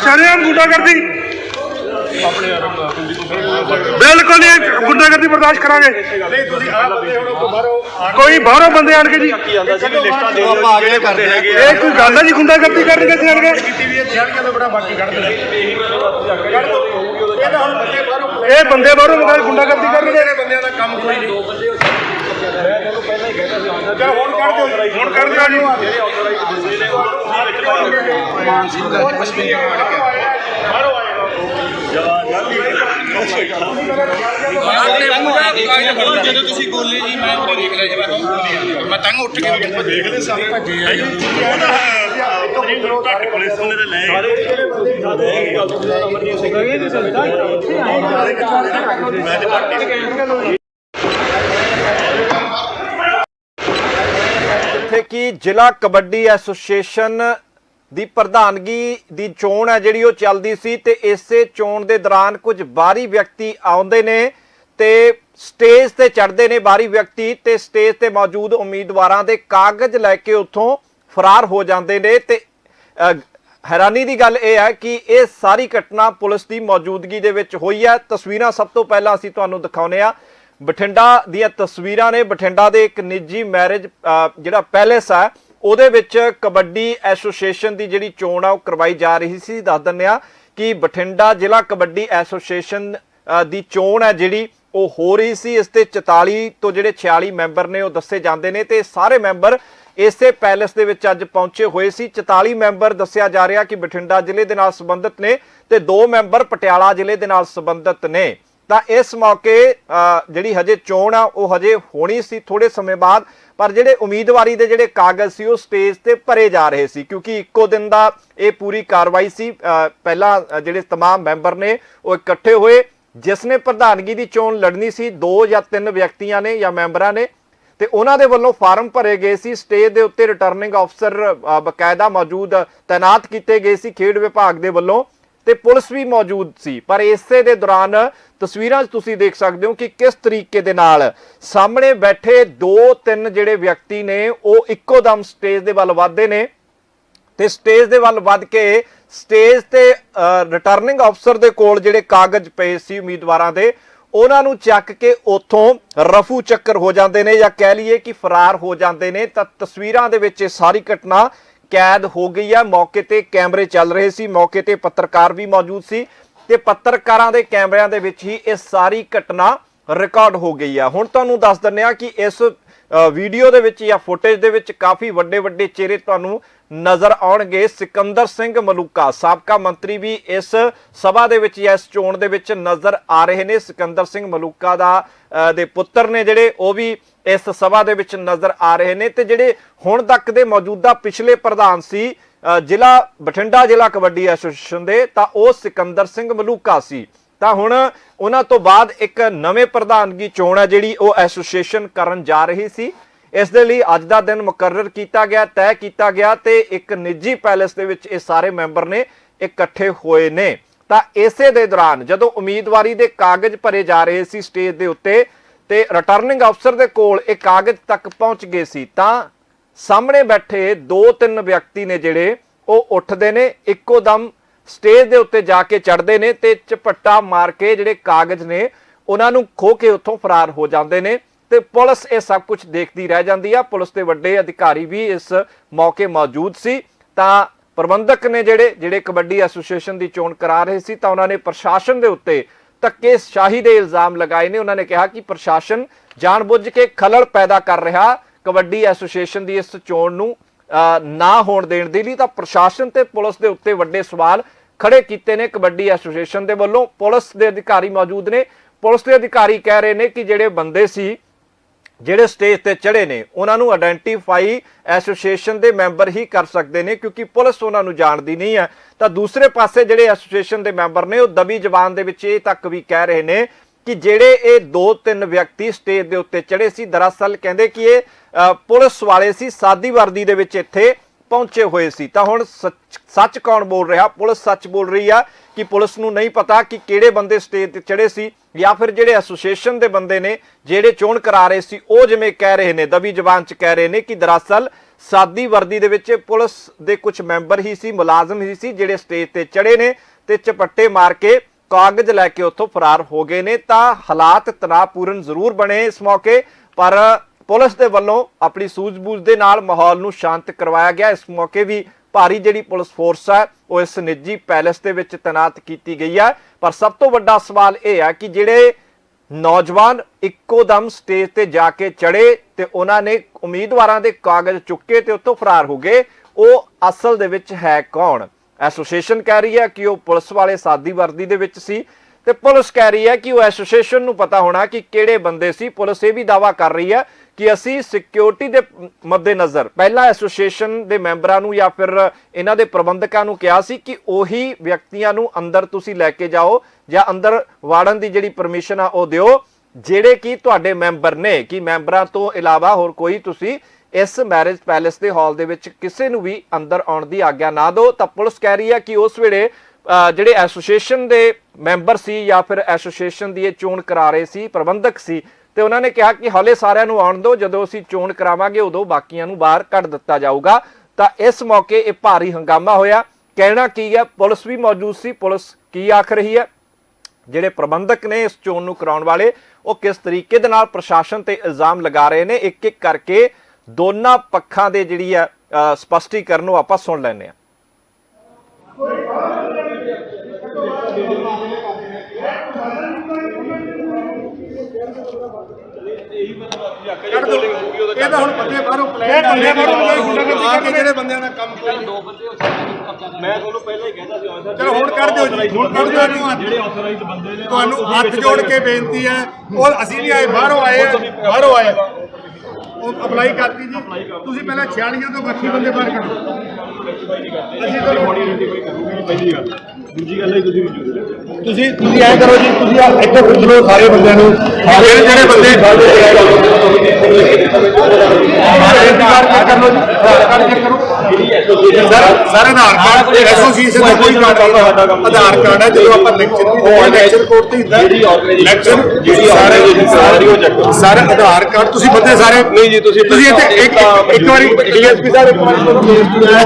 Speaker 4: ਸ਼ਰਿਆਮ ਗੁੰਡਾ ਕਰਦੀ ਬਿਲਕੁਲ ਇਹ ਗੁੰਡਾਗਰਦੀ ਬਰਦਾਸ਼ਤ ਕਰਾਂਗੇ। ਨਹੀਂ ਤੁਸੀਂ ਆਪ ਬੰਦੇ ਹੁਣ ਬਾਹਰੋਂ ਕੋਈ ਬਾਹਰੋਂ ਬੰਦੇ ਆਣ ਕੇ ਜੀ।
Speaker 3: ਕੀ ਆਂਦਾ ਸੀ ਵੀ ਲਿਸਟਾਂ ਦੇ ਦਿਓ ਜਿਹੜੇ ਬੰਦੇ ਹੈਗੇ
Speaker 4: ਇਹ ਕੋਈ ਗੱਲ ਹੈ ਜੀ, ਗੁੰਡਾਗਰਦੀ ਕਰਨਗੇ ਸੀ ਆਣ ਕੇ ਇਹ ਬੰਦੇ ਬਾਹਰੋਂ ਮਗਰ ਗੁੰਡਾਗਰਦੀ ਕਰਨਗੇ। ਬੰਦਿਆਂ ਦਾ ਕੰਮ ਕੋਈ ਨਹੀਂ ਹੁਣ ਕੱਢ ਦਿਓ ਹੁਣ ਕੱਢ ਦਿਓ ਜੀ
Speaker 7: ਜਦੋਂ ਤੁਸੀਂ ਬੋਲੇ ਜੀ ਮੈਂ ਉੱਥੇ ਦੇਖ ਲਿਆ ਜੀ ਮੈਂ ਤੰਗ ਉੱਠ ਕੇ ਦੇਖਦੇ ਸਾਰੇ। ਭੱਜੇ ਆ
Speaker 1: ਜਿੱਥੇ ਕਿ ਜ਼ਿਲ੍ਹਾ ਕਬੱਡੀ ਐਸੋਸੀਏਸ਼ਨ ਦੀ ਪ੍ਰਧਾਨਗੀ ਦੀ ਚੋਣ ਹੈ ਜਿਹੜੀ ਉਹ ਚੱਲਦੀ ਸੀ ਤੇ ਇਸੇ ਚੋਣ ਦੇ ਦੌਰਾਨ ਕੁਝ ਬਾਹਰੀ ਵਿਅਕਤੀ ਆਉਂਦੇ ਨੇ ਤੇ ਸਟੇਜ ਤੇ ਚੜ੍ਹਦੇ ਨੇ ਬਾਹਰੀ ਵਿਅਕਤੀ ਤੇ ਸਟੇਜ ਤੇ ਮੌਜੂਦ ਉਮੀਦਵਾਰਾਂ ਦੇ ਕਾਗਜ਼ ਲੈ ਕੇ ਉੱਥੋਂ ਫਰਾਰ ਹੋ ਜਾਂਦੇ ਨੇ ਤੇ ਹੈਰਾਨੀ ਦੀ ਗੱਲ ਇਹ ਹੈ ਕਿ ਇਹ ਸਾਰੀ ਘਟਨਾ ਪੁਲਿਸ ਦੀ ਮੌਜੂਦਗੀ ਦੇ ਵਿੱਚ ਹੋਈ ਹੈ। ਤਸਵੀਰਾਂ ਸਭ ਤੋਂ ਪਹਿਲਾਂ ਅਸੀਂ ਤੁਹਾਨੂੰ ਦਿਖਾਉਨੇ ਆ ਬਠਿੰਡਾ ਦੀਆਂ ਤਸਵੀਰਾਂ ਨੇ। ਬਠਿੰਡਾ ਦੇ ਇੱਕ ਨਿੱਜੀ ਮੈਰਿਜ ਜਿਹੜਾ ਪੈਲੇਸ ਹੈ ਉਹਦੇ ਵਿੱਚ ਕਬੱਡੀ ਐਸੋਸੀਏਸ਼ਨ ਦੀ ਜਿਹੜੀ ਚੋਣ ਆ, ਉਹ ਕਰਵਾਈ ਜਾ ਰਹੀ ਸੀ। ਦੱਸ ਦਿੰਦੇ ਆ ਕਿ ਬਠਿੰਡਾ ਜ਼ਿਲ੍ਹਾ ਕਬੱਡੀ ਐਸੋਸੀਏਸ਼ਨ ਦੀ ਚੋਣ ਹੈ ਜਿਹੜੀ, ਉਹ ਹੋ ਰਹੀ ਸੀ। ਇਸ ਤੇ 44 ਤੋਂ ਜਿਹੜੇ 46 ਮੈਂਬਰ ਨੇ, ਉਹ ਦੱਸੇ ਜਾਂਦੇ ਨੇ ਤੇ ਸਾਰੇ ਮੈਂਬਰ ਇਸੇ ਪੈਲੇਸ ਦੇ ਵਿੱਚ ਅੱਜ ਪਹੁੰਚੇ ਹੋਏ ਸੀ। 44 ਮੈਂਬਰ ਦੱਸਿਆ ਜਾ ਰਿਹਾ ਕਿ ਬਠਿੰਡਾ ਜ਼ਿਲ੍ਹੇ ਦੇ ਨਾਲ ਸੰਬੰਧਿਤ ਨੇ ਤੇ ਦੋ ਮੈਂਬਰ ਪਟਿਆਲਾ ਜ਼ਿਲ੍ਹੇ ਦੇ ਨਾਲ ਸੰਬੰਧਿਤ ਨੇ। ਤਾਂ ਇਸ ਮੌਕੇ ਅ, ਜਿਹੜੀ ਹਜੇ ਚੋਣ ਆ ਉਹ ਹਜੇ ਹੋਣੀ ਸੀ ਥੋੜੇ ਸਮੇਂ ਬਾਅਦ ਪਰ ਜਿਹੜੇ ਉਮੀਦਵਾਰੀ ਦੇ ਜਿਹੜੇ ਕਾਗਜ਼ ਸੀ ਉਹ ਸਟੇਜ ਤੇ ਭਰੇ ਜਾ ਰਹੇ ਸੀ ਕਿਉਂਕਿ ਇੱਕੋ ਦਿਨ ਦਾ ਇਹ ਪੂਰੀ ਕਾਰਵਾਈ ਸੀ ਅ, ਪਹਿਲਾਂ ਅ, ਜਿਹੜੇ तमाम ਮੈਂਬਰ ਨੇ ਉਹ ਇਕੱਠੇ ਹੋਏ ਜਿਸ ਨੇ ਪ੍ਰਧਾਨਗੀ ਦੀ ਚੋਣ ਲੜਨੀ ਸੀ ਦੋ ਜਾਂ ਤਿੰਨ ਵਿਅਕਤੀਆਂ ਨੇ ਜਾਂ ਮੈਂਬਰਾਂ ਨੇ ਤੇ ਉਹਨਾਂ ਦੇ ਵੱਲੋਂ ਫਾਰਮ ਭਰੇ ਗਏ ਸੀ ਸਟੇਜ ਦੇ ਉੱਤੇ ਰਿਟਰਨਿੰਗ ਅਫਸਰ ਅ, ਬਕਾਇਦਾ ਮੌਜੂਦ ਤਾਇਨਾਤ ਕੀਤੇ ਗਏ ਸੀ ਖੇਡ ਵਿਭਾਗ ਦੇ ਵੱਲੋਂ ਤੇ ਪੁਲਿਸ ਵੀ ਮੌਜੂਦ ਸੀ। ਪਰ ਇਸੇ ਦੇ ਦੌਰਾਨ ਤਸਵੀਰਾਂ 'ਚ ਤੁਸੀਂ ਦੇਖ ਸਕਦੇ ਹੋ ਕਿ ਕਿਸ ਤਰੀਕੇ ਦੇ ਨਾਲ ਸਾਹਮਣੇ ਬੈਠੇ ਦੋ ਤਿੰਨ ਜਿਹੜੇ ਵਿਅਕਤੀ ਨੇ, ਉਹ ਇੱਕੋ ਦਮ ਸਟੇਜ ਦੇ ਵੱਲ ਵੱਧਦੇ ਨੇ ਤੇ ਸਟੇਜ ਦੇ ਵੱਲ ਵੱਧ ਕੇ ਸਟੇਜ ਤੇ ਰਿਟਰਨਿੰਗ ਅਫਸਰ ਦੇ ਕੋਲ ਜਿਹੜੇ ਕਾਗਜ਼ ਪਏ ਸੀ ਉਮੀਦਵਾਰਾਂ ਦੇ, ਉਹਨਾਂ ਨੂੰ ਚੱਕ ਕੇ ਉੱਥੋਂ ਰਫੂ ਚੱਕਰ ਹੋ ਜਾਂਦੇ ਨੇ ਜਾਂ ਕਹਿ ਲਈਏ ਕਿ ਫਰਾਰ ਹੋ ਜਾਂਦੇ ਨੇ। ਤਾਂ ਤਸਵੀਰਾਂ ਦੇ ਵਿੱਚ ਇਹ ਸਾਰੀ ਘਟਨਾ ਕੈਦ ਹੋ ਗਈ ਹੈ ਮੌਕੇ ਤੇ ਕੈਮਰੇ ਚੱਲ ਰਹੇ ਸੀ। ਮੌਕੇ ਤੇ ਪੱਤਰਕਾਰ ਵੀ ਮੌਜੂਦ ਸੀ ਤੇ ਪੱਤਰਕਾਰਾਂ ਦੇ ਕੈਮਰਿਆਂ ਦੇ ਵਿੱਚ ਹੀ ਇਹ ਸਾਰੀ ਘਟਨਾ ਰਿਕਾਰਡ ਹੋ ਗਈ ਆ। ਹੁਣ ਤੁਹਾਨੂੰ ਦੱਸ ਦਿੰਨੇ ਆ ਕਿ ਇਸ ਵੀਡੀਓ ਦੇ ਵਿੱਚ ਜਾਂ ਫੁਟੇਜ ਦੇ ਵਿੱਚ ਕਾਫੀ ਵੱਡੇ ਵੱਡੇ ਚਿਹਰੇ ਤੁਹਾਨੂੰ ਨਜ਼ਰ ਆਉਣਗੇ। ਸਿਕੰਦਰ ਸਿੰਘ ਮਲੂਕਾ ਸਾਬਕਾ ਮੰਤਰੀ ਵੀ ਇਸ ਸਭਾ ਦੇ ਵਿੱਚ ਜਾਂ ਇਸ ਚੋਣ ਦੇ ਵਿੱਚ ਨਜ਼ਰ ਆ ਰਹੇ ਨੇ। ਸਿਕੰਦਰ ਸਿੰਘ ਮਲੂਕਾ ਦਾ ਅ, ਦੇ ਪੁੱਤਰ ਨੇ ਜਿਹੜੇ ਉਹ ਵੀ ਇਸ ਸਭਾ ਦੇ ਵਿੱਚ ਨਜ਼ਰ ਆ ਰਹੇ ਨੇ ਤੇ ਜਿਹੜੇ ਹੁਣ ਤੱਕ ਦੇ ਮੌਜੂਦਾ ਪਿਛਲੇ ਪ੍ਰਧਾਨ ਸੀ ਜ਼ਿਲ੍ਹਾ ਬਠਿੰਡਾ, ਜ਼ਿਲ੍ਹਾ ਕਬੱਡੀ ਐਸੋਸੀਏਸ਼ਨ ਦੇ, ਤਾਂ ਉਹ ਸਿਕੰਦਰ ਸਿੰਘ ਮਲੂਕਾ ਸੀ। ਤਾਂ ਹੁਣ ਉਹਨਾਂ ਤੋਂ ਬਾਅਦ ਇੱਕ ਨਵੇਂ ਪ੍ਰਧਾਨਗੀ ਚੋਣ ਹੈ ਜਿਹੜੀ ਉਹ ਐਸੋਸੀਏਸ਼ਨ ਕਰਨ ਜਾ ਰਹੀ ਸੀ। ਇਸ ਦੇ ਲਈ ਅੱਜ ਦਾ ਦਿਨ ਮੁਕਰਰ ਕੀਤਾ ਗਿਆ, ਤੈਅ ਕੀਤਾ ਗਿਆ ਤੇ ਇੱਕ ਨਿੱਜੀ ਪੈਲੇਸ ਦੇ ਵਿੱਚ ਇਹ ਸਾਰੇ ਮੈਂਬਰ ਨੇ ਇਕੱਠੇ ਹੋਏ ਨੇ। ਤਾਂ ਇਸੇ ਦੇ ਦੌਰਾਨ ਜਦੋਂ ਉਮੀਦਵਾਰੀ ਦੇ ਕਾਗਜ਼ ਭਰੇ ਜਾ ਰਹੇ ਸੀ ਸਟੇਜ ਦੇ ਉੱਤੇ ਤੇ ਰਿਟਰਨਿੰਗ ਅਫਸਰ ਦੇ ਕੋਲ ਇਹ ਕਾਗਜ਼ ਤੱਕ ਪਹੁੰਚ ਗਏ ਸੀ, ਤਾਂ ਸਾਹਮਣੇ ਬੈਠੇ ਦੋ ਤਿੰਨ ਵਿਅਕਤੀ ਨੇ ਜਿਹੜੇ, ਉਹ ਉੱਠਦੇ ਨੇ, ਇੱਕੋ ਦਮ ਸਟੇਜ ਦੇ ਉੱਤੇ ਜਾ ਕੇ ਚੜ੍ਹਦੇ ਨੇ ਤੇ ਝਪੱਟਾ ਮਾਰ ਕੇ ਜਿਹੜੇ ਕਾਗਜ਼ ਨੇ, ਉਹਨਾਂ ਨੂੰ ਖੋ ਕੇ ਉੱਥੋਂ ਫਰਾਰ ਹੋ ਜਾਂਦੇ ਨੇ ਤੇ ਪੁਲਿਸ ਇਹ ਸਭ ਕੁਝ ਦੇਖਦੀ ਰਹਿ ਜਾਂਦੀ ਆ। ਪੁਲਿਸ ਦੇ ਵੱਡੇ ਅਧਿਕਾਰੀ ਵੀ ਇਸ ਮੌਕੇ ਮੌਜੂਦ ਸੀ। ਤਾਂ ਪ੍ਰਬੰਧਕ ਨੇ ਜਿਹੜੇ ਜਿਹੜੇ ਕਬੱਡੀ ਐਸੋਸੀਏਸ਼ਨ ਦੀ ਚੋਣ ਕਰਾ ਰਹੇ ਸੀ, ਤਾਂ ਉਹਨਾਂ ਨੇ ਪ੍ਰਸ਼ਾਸਨ ਦੇ ਉੱਤੇ ਧੱਕੇ ਸ਼ਾਹੀ ਦੇ ਇਲਜ਼ਾਮ ਲਗਾਏ ਨੇ। ਉਹਨਾਂ ਨੇ ਕਿਹਾ ਕਿ ਪ੍ਰਸ਼ਾਸਨ ਜਾਣਬੁੱਝ ਕੇ ਖਲਲ ਪੈਦਾ ਕਰ ਰਿਹਾ। ਕਬੱਡੀ ਐਸੋਸੀਏਸ਼ਨ ਦੀ ਇਸ ਚੋਣ ਨੂੰ ਅ, ਨਾ ਹੋਣ ਦੇਣ ਦੇ ਲਈ ਤਾਂ ਪ੍ਰਸ਼ਾਸਨ ਤੇ ਪੁਲਿਸ ਦੇ ਉੱਤੇ ਵੱਡੇ ਸਵਾਲ ਖੜੇ ਕੀਤੇ ਨੇ। ਕਬੱਡੀ ਐਸੋਸੀਏਸ਼ਨ ਦੇ ਵੱਲੋਂ ਪੁਲਿਸ ਦੇ ਅਧਿਕਾਰੀ ਮੌਜੂਦ ਨੇ। ਪੁਲਿਸ ਦੇ ਅਧਿਕਾਰੀ ਕਹਿ ਰਹੇ ਨੇ ਕਿ ਜਿਹੜੇ ਬੰਦੇ ਸੀ ਜਿਹੜੇ ਸਟੇਜ ਤੇ ਚੜੇ ਨੇ, ਉਹਨਾਂ ਨੂੰ ਆਇਡੈਂਟੀਫਾਈ ਐਸੋਸੀਏਸ਼ਨ ਦੇ ਮੈਂਬਰ ਹੀ ਕਰ ਸਕਦੇ ਨੇ, ਕਿਉਂਕਿ ਪੁਲਿਸ ਉਹਨਾਂ ਨੂੰ ਜਾਣਦੀ ਨਹੀਂ ਹੈ। ਤਾਂ ਦੂਸਰੇ ਪਾਸੇ ਜਿਹੜੇ ਐਸੋਸੀਏਸ਼ਨ ਦੇ ਮੈਂਬਰ ਨੇ, ਉਹ ਦਬੀ ਜ਼ਬਾਨ ਦੇ ਵਿੱਚ ਇਹ ਤੱਕ ਵੀ ਕਹਿ ਰਹੇ ਨੇ ਕਿ ਜਿਹੜੇ ਇਹ ਦੋ ਤਿੰਨ ਵਿਅਕਤੀ ਸਟੇਜ ਦੇ ਉੱਤੇ ਚੜੇ ਸੀ, ਦਰਅਸਲ ਕਹਿੰਦੇ ਕਿ ਇਹ ਪੁਲਿਸ ਵਾਲੇ ਸੀ, ਸਾਦੀ ਵਰਦੀ ਦੇ ਵਿੱਚ ਇੱਥੇ ਪਹੁੰਚੇ ਹੋਏ ਸੀ। ਤਾਂ ਹੁਣ ਸੱਚ ਕੌਣ ਬੋਲ ਰਿਹਾ? ਪੁਲਿਸ ਸੱਚ ਬੋਲ ਰਹੀ ਆ ਕਿ ਪੁਲਿਸ ਨੂੰ ਨਹੀਂ ਪਤਾ ਕਿ ਕਿਹੜੇ ਬੰਦੇ ਸਟੇਜ ਤੇ ਚੜੇ ਸੀ ਜਾਂ ਫਿਰ ਜਿਹੜੇ ਐਸੋਸੀਏਸ਼ਨ ਦੇ ਬੰਦੇ ਨੇ, ਜਿਹੜੇ ਚੋਣ ਕਰਾ ਰਹੇ ਸੀ, ਉਹ ਜਿਵੇਂ ਕਹਿ ਰਹੇ ਨੇ, ਦਬੀ ਜ਼ਬਾਨ ਚ ਕਹਿ ਰਹੇ ਨੇ ਕਿ ਦਰਅਸਲ ਸਾਦੀ ਵਰਦੀ ਦੇ ਵਿੱਚ ਪੁਲਿਸ ਦੇ ਕੁਝ ਮੈਂਬਰ ਹੀ ਸੀ, ਮੁਲਾਜ਼ਮ ਹੀ ਸੀ, ਜਿਹੜੇ ਸਟੇਜ ਤੇ ਚੜੇ ਨੇ ਤੇ ਚਪੱਟੇ ਮਾਰ ਕੇ ਕਾਗਜ਼ ਲੈ ਕੇ ਉੱਥੋਂ ਫਰਾਰ ਹੋ ਗਏ ਨੇ। ਤਾਂ ਹਾਲਾਤ ਤਣਾਅਪੂਰਨ ਜ਼ਰੂਰ ਬਣੇ ਇਸ ਮੌਕੇ, ਪਰ ਪੁਲਿਸ ਦੇ ਵੱਲੋਂ ਆਪਣੀ ਸੂਝ-ਬੂਝ ਦੇ ਨਾਲ ਮਾਹੌਲ ਨੂੰ ਸ਼ਾਂਤ ਕਰਵਾਇਆ ਗਿਆ। ਇਸ ਮੌਕੇ ਵੀ ਭਾਰੀ ਜਿਹੜੀ ਪੁਲਿਸ ਫੋਰਸ ਹੈ, ਉਹ ਇਸ ਨਿੱਜੀ ਪੈਲੇਸ ਦੇ ਵਿੱਚ ਤੈਨਾਤ ਕੀਤੀ ਗਈ ਹੈ। ਪਰ ਸਭ ਤੋਂ ਵੱਡਾ ਸਵਾਲ ਇਹ ਹੈ ਕਿ ਜਿਹੜੇ ਨੌਜਵਾਨ ਇੱਕੋ ਦਮ ਸਟੇਜ ਤੇ ਜਾ ਕੇ ਚੜੇ ਤੇ ਉਹਨਾਂ ਨੇ ਉਮੀਦਵਾਰਾਂ ਦੇ ਕਾਗਜ਼ ਚੁੱਕੇ ਤੇ ਉੱਥੋਂ ਫਰਾਰ ਹੋ ਗਏ, ਉਹ ਅਸਲ ਦੇ ਵਿੱਚ ਹੈ ਕੌਣ? ਐਸੋਸੀਏਸ਼ਨ ਕਹਿ ਰਹੀ ਹੈ ਕਿ ਉਹ ਪੁਲਿਸ ਵਾਲੇ ਸਾਦੀ ਵਰਦੀ ਦੇ ਵਿੱਚ ਸੀ ਤੇ ਪੁਲਿਸ ਕਹਿ ਰਹੀ ਹੈ ਕਿ ਉਹ ਐਸੋਸੀਏਸ਼ਨ ਨੂੰ ਪਤਾ ਹੋਣਾ ਕਿ ਕਿਹੜੇ ਬੰਦੇ ਸੀ। ਪੁਲਿਸ ਇਹ ਵੀ ਦਾਵਾ ਕਰ ਰਹੀ ਹੈ ਕਿ ਅਸੀਂ ਸਿਕਿਉਰਿਟੀ ਦੇ ਮੱਦੇਨਜ਼ਰ, ਪਹਿਲਾਂ ਐਸੋਸੀਏਸ਼ਨ ਦੇ ਮੈਂਬਰਾਂ ਨੂੰ ਜਾਂ ਫਿਰ ਇਹਨਾਂ ਦੇ ਪ੍ਰਬੰਧਕਾਂ ਨੂੰ ਕਿਹਾ ਸੀ ਕਿ ਉਹੀ ਵਿਅਕਤੀਆਂ ਨੂੰ ਅੰਦਰ ਤੁਸੀਂ ਲੈ ਕੇ ਜਾਓ ਜਾਂ ਅੰਦਰ ਵਾੜਨ ਦੀ ਜਿਹੜੀ ਪਰਮਿਸ਼ਨ ਆ ਉਹ ਦਿਓ, ਜਿਹੜੇ ਕਿ ਤੁਹਾਡੇ ਮੈਂਬਰ ਨੇ, ਕਿ ਮੈਂਬਰਾਂ ਤੋਂ ਇਲਾਵਾ ਹੋਰ ਕੋਈ ਤੁਸੀਂ ਇਸ ਮੈਰਿਜ ਪੈਲੇਸ ਦੇ ਹਾਲ ਦੇ ਵਿੱਚ ਕਿਸੇ ਨੂੰ ਵੀ ਅੰਦਰ ਆਉਣ ਦੀ ਆਗਿਆ ਨਾ ਦਿਓ। ਤਾਂ ਪੁਲਿਸ ਕਹਿ ਰਹੀ ਹੈ ਕਿ ਉਸ ਵੇਲੇ ਜਿਹੜੇ ਐਸੋਸੀਏਸ਼ਨ ਦੇ ਮੈਂਬਰ ਸੀ ਜਾਂ ਫਿਰ ਐਸੋਸੀਏਸ਼ਨ ਦੀ ਇਹ ਚੋਣ ਕਰਾ ਰਹੇ ਸੀ, ਪ੍ਰਬੰਧਕ ਸੀ ਤੇ ਉਹਨਾਂ ਨੇ ਕਿਹਾ ਕਿ ਹਲੇ ਸਾਰਿਆਂ ਨੂੰ ਆਉਣ ਦਿਓ ਜਦੋਂ ਅਸੀਂ ਚੋਣ ਕਰਾਵਾਂਗੇ ਉਦੋਂ ਬਾਕੀਆਂ ਨੂੰ ਬਾਹਰ ਕੱਢ ਦਿੱਤਾ ਜਾਊਗਾ। ਤਾਂ ਇਸ ਮੌਕੇ ਇਹ ਭਾਰੀ ਹੰਗਾਮਾ ਹੋਇਆ। ਕਹਿਣਾ ਕੀ ਹੈ ਪੁਲਿਸ ਵੀ ਮੌਜੂਦ ਸੀ। ਪੁਲਿਸ ਕੀ ਆਖ ਰਹੀ ਹੈ? ਜਿਹੜੇ ਪ੍ਰਬੰਧਕ ਨੇ ਇਸ ਚੋਣ ਨੂੰ ਕਰਾਉਣ ਵਾਲੇ ਉਹ ਕਿਸ ਤਰੀਕੇ ਦੇ ਨਾਲ ਪ੍ਰਸ਼ਾਸਨ ਤੇ ਇਲਜ਼ਾਮ ਲਗਾ ਰਹੇ ਨੇ? ਇੱਕ ਇੱਕ ਕਰਕੇ ਦੋਨਾਂ ਪੱਖਾਂ ਦੇ ਜਿਹੜੀ ਹੈ ਅ, ਸਪਸ਼ਟੀਕਰਨ ਨੂੰ ਆਪਾਂ ਸੁਣ ਲੈਂਦੇ ਹਾਂ
Speaker 2: ਇਹ ਤਾਂ ਹੁਣ ਬੰਦੇ ਬਾਹਰੋਂ ਪਲਾਨ ਬੰਦੇ ਬਾਹਰੋਂ ਗੁੰਡਾਗਰਦੀ ਜਿਹੜੇ ਬੰਦਿਆਂ ਦਾ ਕੰਮ
Speaker 3: ਮੈਂ ਤੁਹਾਨੂੰ ਪਹਿਲਾਂ ਹੀ ਕਹਿੰਦਾ ਸੀ ਸਰ
Speaker 2: ਚਲੋ ਹੁਣ ਕਰ ਦਿਓ ਜੀ। ਹੁਣ ਕਰ ਦਿਓ ਇਹਨੂੰ। ਹੱਥ।
Speaker 3: ਜਿਹੜੇ ਆਥੋਰਾਈਜ਼ਡ ਬੰਦੇ ਨੇ
Speaker 2: ਤੁਹਾਨੂੰ ਹੱਥ ਜੋੜ ਕੇ ਬੇਨਤੀ ਹੈ ਉਹ ਅਸੀਂ ਨਹੀਂ ਆਏ ਬਾਹਰੋਂ ਆਏ ਆ ਬਾਹਰੋਂ ਆਏ। ਉਹ ਅਪਲਾਈ ਕਰਤੀ ਜੀ। ਤੁਸੀਂ ਪਹਿਲਾਂ 46 ਤੋਂ ਬਾਕੀ ਬੰਦੇ ਬਾਹਰ ਕੱਢੋ। ਅਸੀਂ ਤੁਹਾਨੂੰ
Speaker 3: ਪਹਿਲੀ ਗੱਲ। ਦੂਜੀ ਗੱਲ ਹੈ ਤੁਸੀਂ ਵੀ
Speaker 2: ਤੁਸੀਂ ਤੁਸੀਂ ਐ ਕਰੋ ਜੀ ਤੁਸੀਂ ਇੱਥੇ ਪੁੱਛ ਲਓ ਸਾਰੇ ਬੰਦਿਆਂ ਨੂੰ। ਜਿਹੜੇ ਜਿਹੜੇ ਬੰਦੇ ਇੰਤਜ਼ਾਰ ਕਰ ਲਓ ਜੀ? ਚੈੱਕ ਕਰੋ। Sir sir Aadhaar card association ਦਾ ਕੋਈ ਕੰਮ ਨਹੀਂ ਆਧਾਰ ਕਾਰਡ ਹੈ ਜਦੋਂ ਆਪਾਂ ਲੈਕਚਰ ਉਹ ਲੈਕਚਰ ਕੋਰਟ ਤੇ ਹੁੰਦਾ ਲੈਕਚਰ
Speaker 3: ਜਿਹੜੀ
Speaker 2: ਸਾਰੇ
Speaker 3: ਸਾਰੀ ਉਹ ਕਰੋ।
Speaker 2: ਸਾਰੇ ਆਧਾਰ ਕਾਰਡ ਤੁਸੀਂ ਬੰਦੇ ਸਾਰੇ
Speaker 3: ਨਹੀਂ ਜੀ, ਤੁਸੀਂ
Speaker 2: ਤੁਸੀਂ ਇੱਥੇ ਇੱਕ ਇੱਕ ਵਾਰੀ ਡੀਐਸਪੀ ਸਾਹਿਬ ਇੱਕ ਵਾਰੀ ਤੁਹਾਨੂੰ ਬੇਨਤੀ ਹੈ।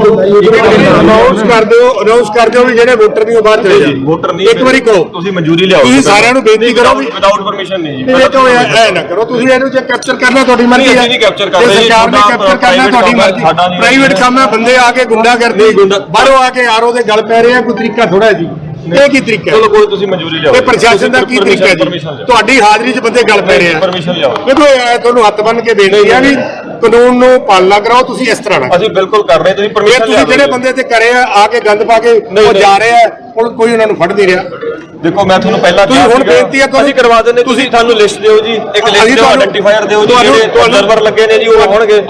Speaker 2: ਅਨਾਉਂਸ ਕਰ ਦਿਓ ਅਨਾਉਂਸ ਕਰ ਦਿਓ ਵੀ ਜਿਹੜੇ ਵੋਟਰ ਨਹੀਂ ਉਹ ਬਾਹਰ ਚਲੇ ਜਾਣ।
Speaker 3: ਵੋਟਰ ਨਹੀਂ
Speaker 2: ਇੱਕ ਵਾਰੀ ਕਰੋ।
Speaker 3: ਤੁਸੀਂ ਮਨਜ਼ੂਰੀ ਲਿਆਓ।
Speaker 2: ਤੁਸੀਂ ਸਾਰਿਆਂ ਨੂੰ ਬੇਨਤੀ ਕਰੋ ਵੀ
Speaker 3: ਵਿਦਆਊਟ ਪਰਮਿਸ਼ਨ ਨਹੀਂ ਜੀ।
Speaker 2: ਇਹ ਤੋਂ ਐ ਨਾ ਕਰੋ ਤੁਸੀਂ ਇਹਨੂੰ ਜੇ ਕੈਪਚਰ ਕਰਨਾ ਤੁਹਾਡੀ ਮਰਜ਼ੀ ਹੈ।
Speaker 3: ਨਹੀਂ capture ਕਰ ਰਹੇ।
Speaker 2: ਸਰਕਾਰ ਨੇ ਕੈਪਚਰ ਕਰਨਾ ਤੁਹਾਡੀ ਮਰਜ਼ੀ। ਪ੍ਰਾਈਵੇਟ ਕੰਮ ਹੈ ਬੰਦੇ ਆ ਕੇ ਗੁੰਡਾ ਕਰਦੇ ਬਾਹਰੋਂ ਆ ਕੇ ਆਰੋ ਦੇ ਗਲ ਪੈ ਰਹੇ ਆ ਕੋਈ ਤਰੀਕਾ ਥੋੜਾ ਜੀ। ਇਹ ਕੀ ਤਰੀਕਾ
Speaker 3: ਚਲੋ ਕੋਈ ਤੁਸੀਂ ਮਨਜ਼ੂਰੀ ਲਿਆਓ
Speaker 2: ਇਹ ਪ੍ਰਸ਼ਾਸਨ ਦਾ ਕੀ ਤਰੀਕਾ ਜੀ? ਤੁਹਾਡੀ ਹਾਜ਼ਰੀ 'ਚ ਬੰਦੇ ਗਲ ਪੈ ਰਹੇ ਆ।
Speaker 3: ਪਰਮਿਸ਼ਨ ਲਿਆਓ।
Speaker 2: ਦੇਖੋ ਤੁਹਾਨੂੰ ਹੱਥ ਬੰਨ ਕੇ ਬੇਨਤੀ ਹੈ ਵੀ ਕਾਨੂੰਨ ਨੂੰ ਪਾਲਣਾ ਕਰਾਓ ਤੁਸੀਂ ਇਸ ਤਰ੍ਹਾਂ ਨਾ
Speaker 3: ਅਸੀਂ ਬਿਲਕੁਲ ਕਰ ਰਹੇ ਤੁਸੀਂ
Speaker 2: ਇਹ
Speaker 3: ਪਰਮਿਸ਼ਨ
Speaker 2: ਤੁਸੀਂ ਜਿਹੜੇ ਬੰਦੇ ਤੇ ਕਰੇ ਆ ਆ ਕੇ ਗੰਦ ਪਾ ਕੇ
Speaker 3: ਨਹੀਂ,
Speaker 2: ਉਹ
Speaker 3: ਨਹੀਂ।
Speaker 2: ਜਾ ਰਹੇ ਆ ਹੁਣ ਕੋਈ ਉਹਨਾਂ ਨੂੰ ਫੜ ਨਹੀਂ ਰਿਹਾ।
Speaker 3: ਦੇਖੋ ਮੈਂ ਤੁਹਾਨੂੰ ਪਹਿਲਾਂ
Speaker 2: ਤੁਸੀਂ ਹੁਣ
Speaker 3: ਸੀਗਾ,
Speaker 2: ਬੇਨਤੀ ਹੈ ਤੁਹਾਨੂੰ-
Speaker 3: ਅਸੀਂ ਕਰਵਾ ਦਿੰਦੇ ਤੁਸੀਂ ਸਾਨੂੰ ਲਿਸਟ ਦਿਓ ਜੀ ਇੱਕ
Speaker 2: ਅਸੀਂ
Speaker 3: ਲਿਸਟ ਦਿਓ
Speaker 2: ਤੁਹਾਨੂੰ-
Speaker 3: ਆਇਡੈਂਟੀਫਾਇਰ ਦਿਓ ਜੀ
Speaker 2: ਤੁਹਾਨੂੰ-
Speaker 3: ਜਿਹੜੇ
Speaker 2: ਤੁਹਾਨੂੰ-
Speaker 3: ਆਬਜ਼ਰਵਰ ਲੱਗੇ ਨੇ ਜੀ ਉਹ ਹੋਣਗੇ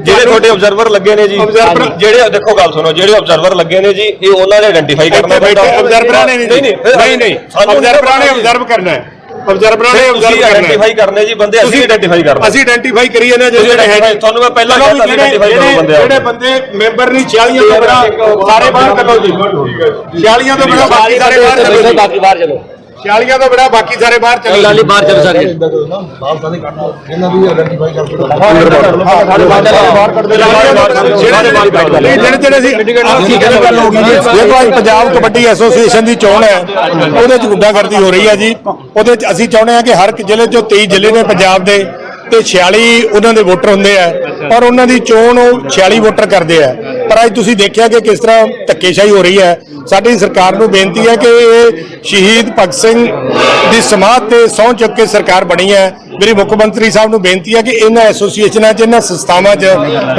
Speaker 3: ਜਿਹੜੇ ਤੁਹਾਡੇ ਆਬਜ਼ਰਵਰ ਲੱਗੇ ਨੇ ਜੀ
Speaker 2: Observer-
Speaker 3: ਜਿਹੜੇ ਦੇਖੋ ਗੱਲ ਸੁਣੋ ਜਿਹੜੇ ਆਬਜ਼ਰਵਰ ਲੱਗੇ ਨੇ ਜੀ ਇਹ ਉਹਨਾਂ ਨੇ ਆਇਡੈਂਟੀਫਾਈ ਕਰਨਾ
Speaker 2: ਇੱਥੇ ਬੈਠੇ ਆਬਜ਼ਰਵਰਾਂ ਨੇ
Speaker 3: ਨਹੀਂ ਨਹੀਂ
Speaker 2: ਨਹੀਂ ਨਹੀਂ
Speaker 3: ਸਾਨੂੰ
Speaker 2: ਆਬਜ਼ਰਵਰਾਂ ਨੇ ਆਬਜ਼ਰਵ ਕਰਨਾ ਹੈ। ਆਬਜ਼ਰਵਰਾਂ ਨੇ
Speaker 3: ਤੁਸੀਂ
Speaker 2: ਕਰਨਾ
Speaker 3: ਆਇਡੈਂਟੀਫਾਈ ਕਰਨੇ ਜੀ ਬੰਦੇ ਅਸੀਂ ਆਇਡੈਂਟੀਫਾਈ ਕਰਨਾ।
Speaker 2: ਅਸੀਂ ਆਇਡੈਂਟੀਫਾਈ ਕਰੀਏ ਨਾ
Speaker 3: ਤੁਸੀਂ
Speaker 2: ਜਿਹੜੇ
Speaker 3: identify- ਤੁਹਾਨੂੰ ਮੈਂ ਪਹਿਲਾਂ
Speaker 2: ਚਲੋ ਵੀ ਜਿਹੜੇ-
Speaker 3: identify ਕਰੋ ਬੰਦੇ
Speaker 2: ਜਿਹੜੇ ਬੰਦੇ ਮੈਂਬਰ ਨਹੀਂ 46 ਤੋਂ ਬਿਨਾਂ ਸਾਰੇ ਬਾਹਰ ਕੱਢੋ ਜੀ। 46 ਤੋਂ ਬਿਨਾਂ ਬਾਕੀ ਸਾਰੇ ਬਾਹਰ ਕੱਢੋ ਜੀ।
Speaker 5: ਬਾਕੀ ਬਾਹਰ ਚਲੋ।
Speaker 2: 46 ਤੋਂ ਬਿਨਾਂ ਬਾਕੀ ਸਾਰੇ ਬਾਹਰ ਚਲੇ
Speaker 5: ਲਾਲੀ ਬਾਹਰ ਚਲੋ ਸਾਰੇ
Speaker 2: ਜਿਹੜੇ ਜਿਹੜੇ ਸੀ ਦੇਖੋ ਅੱਜ ਪੰਜਾਬ ਕਬੱਡੀ ਐਸੋਸੀਏਸ਼ਨ ਦੀ ਚੋਣ ਹੈ ਉਹਦੇ ਚ ਗੁੰਡਾਗਰਦੀ ਹੋ ਰਹੀ ਹੈ ਜੀ। ਉਹਦੇ ਚ ਅਸੀਂ ਚਾਹੁੰਦੇ ਹਾਂ ਕਿ ਹਰ ਇੱਕ ਜ਼ਿਲ੍ਹੇ ਚੋਂ 23 ਜ਼ਿਲ੍ਹੇ ਨੇ ਪੰਜਾਬ ਦੇ ਤੇ 46 ਉਹਨਾਂ ਦੇ ਵੋਟਰ ਹੁੰਦੇ ਆ। ਪਰ ਉਹਨਾਂ ਦੀ ਚੋਣ ਉਹ 46 ਵੋਟਰ ਕਰਦੇ ਆ। ਪਰ ਅੱਜ ਤੁਸੀਂ ਦੇਖਿਆ ਕਿ ਕਿਸ ਤਰ੍ਹਾਂ ਧੱਕੇਸ਼ਾਹੀ ਹੋ ਰਹੀ ਹੈ। ਸਾਡੀ ਸਰਕਾਰ ਨੂੰ ਬੇਨਤੀ ਹੈ ਕਿ ਇਹ ਸ਼ਹੀਦ ਭਗਤ ਸਿੰਘ ਦੀ ਸਮਾਧ ਤੇ ਸਹੁੰ ਚੁੱਕ ਕੇ ਸਰਕਾਰ ਬਣੀ ਹੈ। ਮੇਰੀ ਮੁੱਖ ਮੰਤਰੀ ਸਾਹਿਬ ਨੂੰ ਬੇਨਤੀ ਹੈ ਕਿ ਇਹਨਾਂ ਐਸੋਸੀਏਸ਼ਨਾਂ 'ਚ, ਇਹਨਾਂ ਸੰਸਥਾਵਾਂ 'ਚ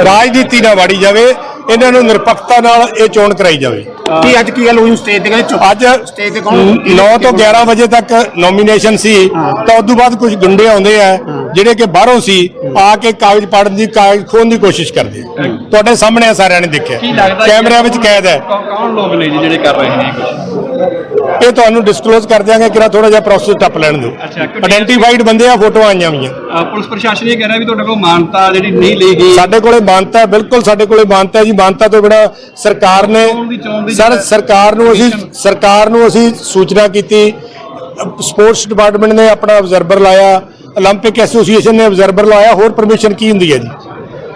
Speaker 2: ਰਾਜਨੀਤੀ ਨਾ ਵਾੜੀ ਜਾਵੇ। ਇਹਨਾਂ ਨੂੰ ਨਿਰਪੱਖਤਾ ਨਾਲ ਇਹ ਚੋਣ ਕਰਾਈ ਜਾਵੇ।
Speaker 5: ਕੀ ਅੱਜ ਕੀ ਗੱਲ ਹੋਈ ਸਟੇਜ ਤੇ ਕਹਿੰਦੇ
Speaker 2: ਅੱਜ
Speaker 5: ਸਟੇਜ ਤੇ ਕੌਣ
Speaker 2: 9 ਤੋਂ 11 ਵਜੇ ਤੱਕ ਨੋਮੀਨੇਸ਼ਨ ਸੀ। ਤਾਂ ਉਸ ਤੋਂ ਬਾਅਦ ਕੁਝ ਗੁੰਡੇ ਆਉਂਦੇ ਆ ਜਿਹੜੇ ਕਿ ਬਾਹਰੋਂ ਸੀ ਆ ਕੇ ਕਾਗਜ਼ ਪਾੜਨ ਦੀ ਕਾਗਜ਼ ਖੋਹਣ ਦੀ ਕੋਸ਼ਿਸ਼ ਕਰਦੇ ਆ। ਤੁਹਾਡੇ ਸਾਹਮਣੇ ਆ ਸਾਰਿਆਂ ਨੇ ਦੇਖਿਆ। ਕੈਮਰਿਆਂ ਵਿੱਚ ਕੈਦ ਹੈ।
Speaker 6: ਕੌਣ ਲੋਕ ਨੇ ਜਿਹੜੇ ਕਰ ਰਹੇ ਨੇ ਕੁਛ?
Speaker 2: ਇਹ ਤੁਹਾਨੂੰ ਡਿਸਕਲੋਜ਼ ਕਰ ਦਿਆਂਗੇ ਕਿਰਾ ਥੋੜਾ ਜਿਹਾ ਪ੍ਰੋਸੈਸ ਟੱਪ ਲੈਣ ਦਿਓ
Speaker 6: ਅੱਛਾ, ਕੋਈ-
Speaker 2: ਆਇਡੈਂਟੀਫਾਈਡ ਬੰਦੇ ਆ ਫੋਟੋਆਂ ਆਈਆਂ ਹੋਈਆਂ
Speaker 6: ਅ, ਪੁਲਿਸ ਪ੍ਰਸ਼ਾਸਨ ਇਹ ਕਹਿ ਰਿਹਾ ਵੀ ਤੁਹਾਡੇ ਕੋਲ ਮਾਨਤਾ ਜਿਹੜੀ ਨਹੀਂ ਲਈ ਗਈ
Speaker 2: ਸਾਡੇ ਕੋਲੇ ਮਾਨਤਾ ਹੈ, ਬਿਲਕੁਲ ਸਾਡੇ ਕੋਲੇ ਮਾਨਤਾ ਹੈ ਜੀ ਮਾਨਤਾ ਤੋਂ ਬਿਨਾ ਸਰਕਾਰ ਨੇ
Speaker 6: ਚੋਣ ਦੀ- ਚੋਣ ਦੀ
Speaker 2: ਸਰ
Speaker 6: ਜਿਹੜਾ
Speaker 2: ਸਰਕਾਰ ਨੂੰ ਅਸੀਂ ਸਰਕਾਰ ਨੂੰ ਅਸੀਂ ਸੂਚਨਾ ਕੀਤੀ ਸਪੋਰਟਸ ਡਿਪਾਰਟਮੈਂਟ ਨੇ ਆਪਣਾ ਅਬਜ਼ਰਵਰ ਲਾਇਆ 올림픽 ਐਸੋਸੀਏਸ਼ਨ ਨੇ ਅਬਜ਼ਰਵਰ ਲਾਇਆ ਹੋਰ ਪਰਮਿਸ਼ਨ ਕੀ ਹੁੰਦੀ ਹੈ ਜੀ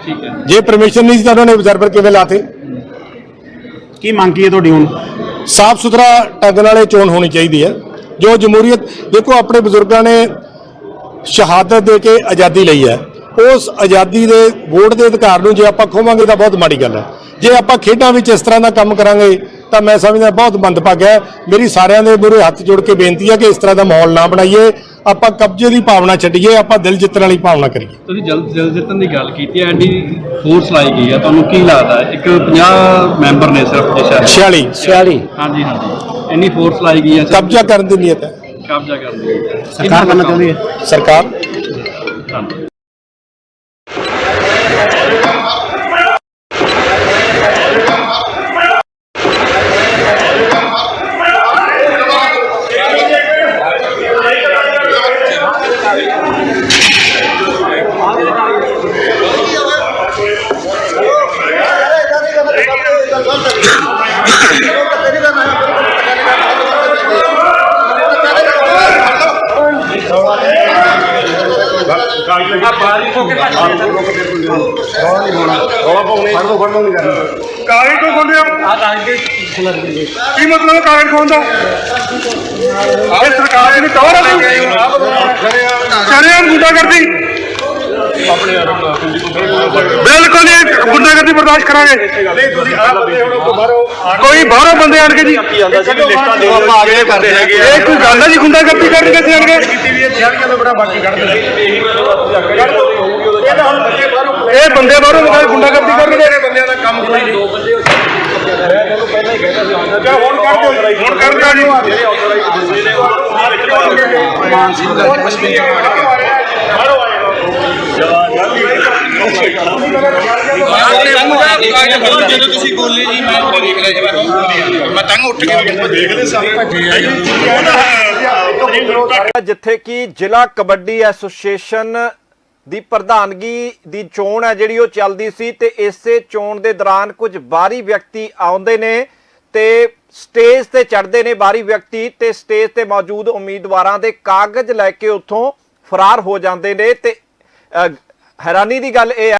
Speaker 6: ਠੀਕ ਹੈ
Speaker 2: ਜੇ ਪਰਮਿਸ਼ਨ ਨਹੀਂ ਸੀ ਤਾਂ ਉਹਨਾਂ ਨੇ ਅਬਜ਼ਰਵਰ ਕਿਵੇਂ ਲਾਤੇ
Speaker 5: ਕੀ ਮੰਗ ਕੀ ਹੈ ਤੁਹਾਡੀ ਹੁਣ
Speaker 2: ਸਾਫ਼ ਸੁਥਰਾ ਢੰਗ ਨਾਲ ਇਹ ਚੋਣ ਹੋਣੀ ਚਾਹੀਦੀ ਹੈ। ਜੋ ਜਮਹੂਰੀਅਤ, ਦੇਖੋ ਆਪਣੇ ਬਜ਼ੁਰਗਾਂ ਨੇ ਸ਼ਹਾਦਤ ਦੇ ਕੇ ਆਜ਼ਾਦੀ ਲਈ ਹੈ। ਉਸ ਆਜ਼ਾਦੀ ਦੇ ਵੋਟ ਦੇ ਅਧਿਕਾਰ ਨੂੰ ਜੇ ਆਪਾਂ ਖੋਵਾਂਗੇ ਤਾਂ ਬਹੁਤ ਮਾੜੀ ਗੱਲ ਹੈ। ਜੇ ਆਪਾਂ ਖੇਡਾਂ ਵਿੱਚ ਇਸ ਤਰ੍ਹਾਂ ਦਾ ਕੰਮ ਕਰਾਂਗੇ ਤਾਂ ਮੈਂ ਸਮਝਦਾ ਬਹੁਤ ਮੰਦਭਾਗਾ ਹੈ। ਮੇਰੀ ਸਾਰਿਆਂ ਦੇ ਮੂਹਰੇ ਹੱਥ ਜੋੜ ਕੇ ਬੇਨਤੀ ਹੈ ਕਿ ਇਸ ਤਰ੍ਹਾਂ ਦਾ ਮਾਹੌਲ ਨਾ ਬਣਾਈਏ। ਆਪਾਂ ਕਬਜ਼ੇ ਦੀ ਭਾਵਨਾ ਛੱਡੀਏ ਆਪਾਂ ਦਿਲ ਜਿੱਤਣ ਵਾਲੀ ਭਾਵਨਾ ਕਰੀਏ।
Speaker 6: ਤੁਸੀਂ ਜਲਦ ਜਲਦ ਜਿੱਤਣ ਦੀ ਗੱਲ ਕੀਤੀ ਹੈ ਐਡੀ ਫੋਰਸ ਲਾਈ ਗਈ ਹੈ ਤੁਹਾਨੂੰ ਕੀ ਲੱਗਦਾ ਹੈ? ਇੱਕ 50 ਮੈਂਬਰ ਨੇ ਸਿਰਫ ਜੇ ਸ਼ਹਿਰ
Speaker 2: 46
Speaker 5: 46
Speaker 6: ਹਾਂਜੀ ਹਾਂਜੀ। ਇੰਨੀ ਫੋਰਸ ਲਾਈ ਗਈ ਹੈ ਸਿਰਫ
Speaker 2: ਕਬਜ਼ਾ ਕਰਨ ਦੀ ਨੀਅਤ ਹੈ।
Speaker 6: ਕਬਜ਼ਾ ਕਰਨ ਦੀ
Speaker 5: ਸਰਕਾਰ ਕਰਨਾ ਚਾਹੁੰਦੀ ਹੈ?
Speaker 2: ਸਰਕਾਰ।
Speaker 6: ਧੰਨਵਾਦ।
Speaker 4: ਕਾਗਜ਼ ਕਿਉਂ ਖੋਲਿਆ ਆ ਕਾਗਜ਼ ਕੀ ਮਤਲਬ ਹੈ ਕਾਗਜ਼ ਖੋਣ ਦਾ ਇਹ ਸਰਕਾਰ ਦੀ ਟੌਰ ਹੈ ਚਰਿਆਮ ਗੁੰਡਾ ਕਰਦੀ ਬਿਲਕੁਲ ਇਹ ਗੁੰਡਾ ਕਰਦੀ ਬਰਦਾਸ਼ਤ ਕਰਾਂਗੇ ਨਹੀਂ ਤੁਸੀਂ ਆਪ ਬੰਦੇ ਹੁਣ ਬਾਹਰੋਂ ਕੋਈ ਬਾਹਰੋਂ ਬੰਦੇ ਆਣ ਕੇ ਜੀ
Speaker 3: ਲਿਸਟਾਂ ਦੇ ਆਪਾਂ ਆਗੇ ਕਰਦੇ ਹੈਗੇ
Speaker 4: ਇਹ ਕੋਈ ਗੱਲ ਹੈ ਜੀ ਗੁੰਡਾ ਕਰਦੀ ਕਰਨ ਕਿੱਥੇ ਆਣ ਕੇ
Speaker 3: ਇਹ ਤੋਂ
Speaker 4: ਇਹ ਬੰਦੇ ਬਾਹਰੋਂ ਮਗਾ ਗੁੰਡਾ ਕਰਦੀ ਕਰਨਗੇ
Speaker 3: ਬੰਦਿਆਂ ਦਾ ਕੰਮ ਕੋਈ ਨਹੀਂ ਦੋ ਬੰਦੇ
Speaker 4: ਹੁਣ ਕਰ ਦਿਓ ਹੁਣ ਕਰ ਦਿਓ ਜੀ
Speaker 7: ਜਦੋਂ ਤੁਸੀਂ ਬੋਲੇ ਜੀ ਮੈਂ ਉੱਥੇ ਦੇਖ ਲਿਆ ਜੀ ਮੈਂ ਤੰਗ ਉੱਠ ਕੇ ਦੇਖ ਲੈ ਸਾਰੇ
Speaker 1: ਜਿੱਥੇ ਕਿ ਜ਼ਿਲ੍ਹਾ ਕਬੱਡੀ ਐਸੋਸੀਏਸ਼ਨ ਦੀ ਪ੍ਰਧਾਨਗੀ ਦੀ ਚੋਣ ਹੈ ਜਿਹੜੀ ਉਹ ਚੱਲਦੀ ਸੀ ਤੇ ਇਸੇ ਚੋਣ ਦੇ ਦੌਰਾਨ ਕੁਝ ਬਾਹਰੀ ਵਿਅਕਤੀ ਆਉਂਦੇ ਨੇ ਤੇ ਸਟੇਜ ਤੇ ਚੜ੍ਹਦੇ ਨੇ ਬਾਹਰੀ ਵਿਅਕਤੀ ਤੇ ਸਟੇਜ ਤੇ ਮੌਜੂਦ ਉਮੀਦਵਾਰਾਂ ਦੇ ਕਾਗਜ਼ ਲੈ ਕੇ ਉੱਥੋਂ ਫਰਾਰ ਹੋ ਜਾਂਦੇ ਨੇ ਤੇ ਹੈਰਾਨੀ ਦੀ ਗੱਲ ਇਹ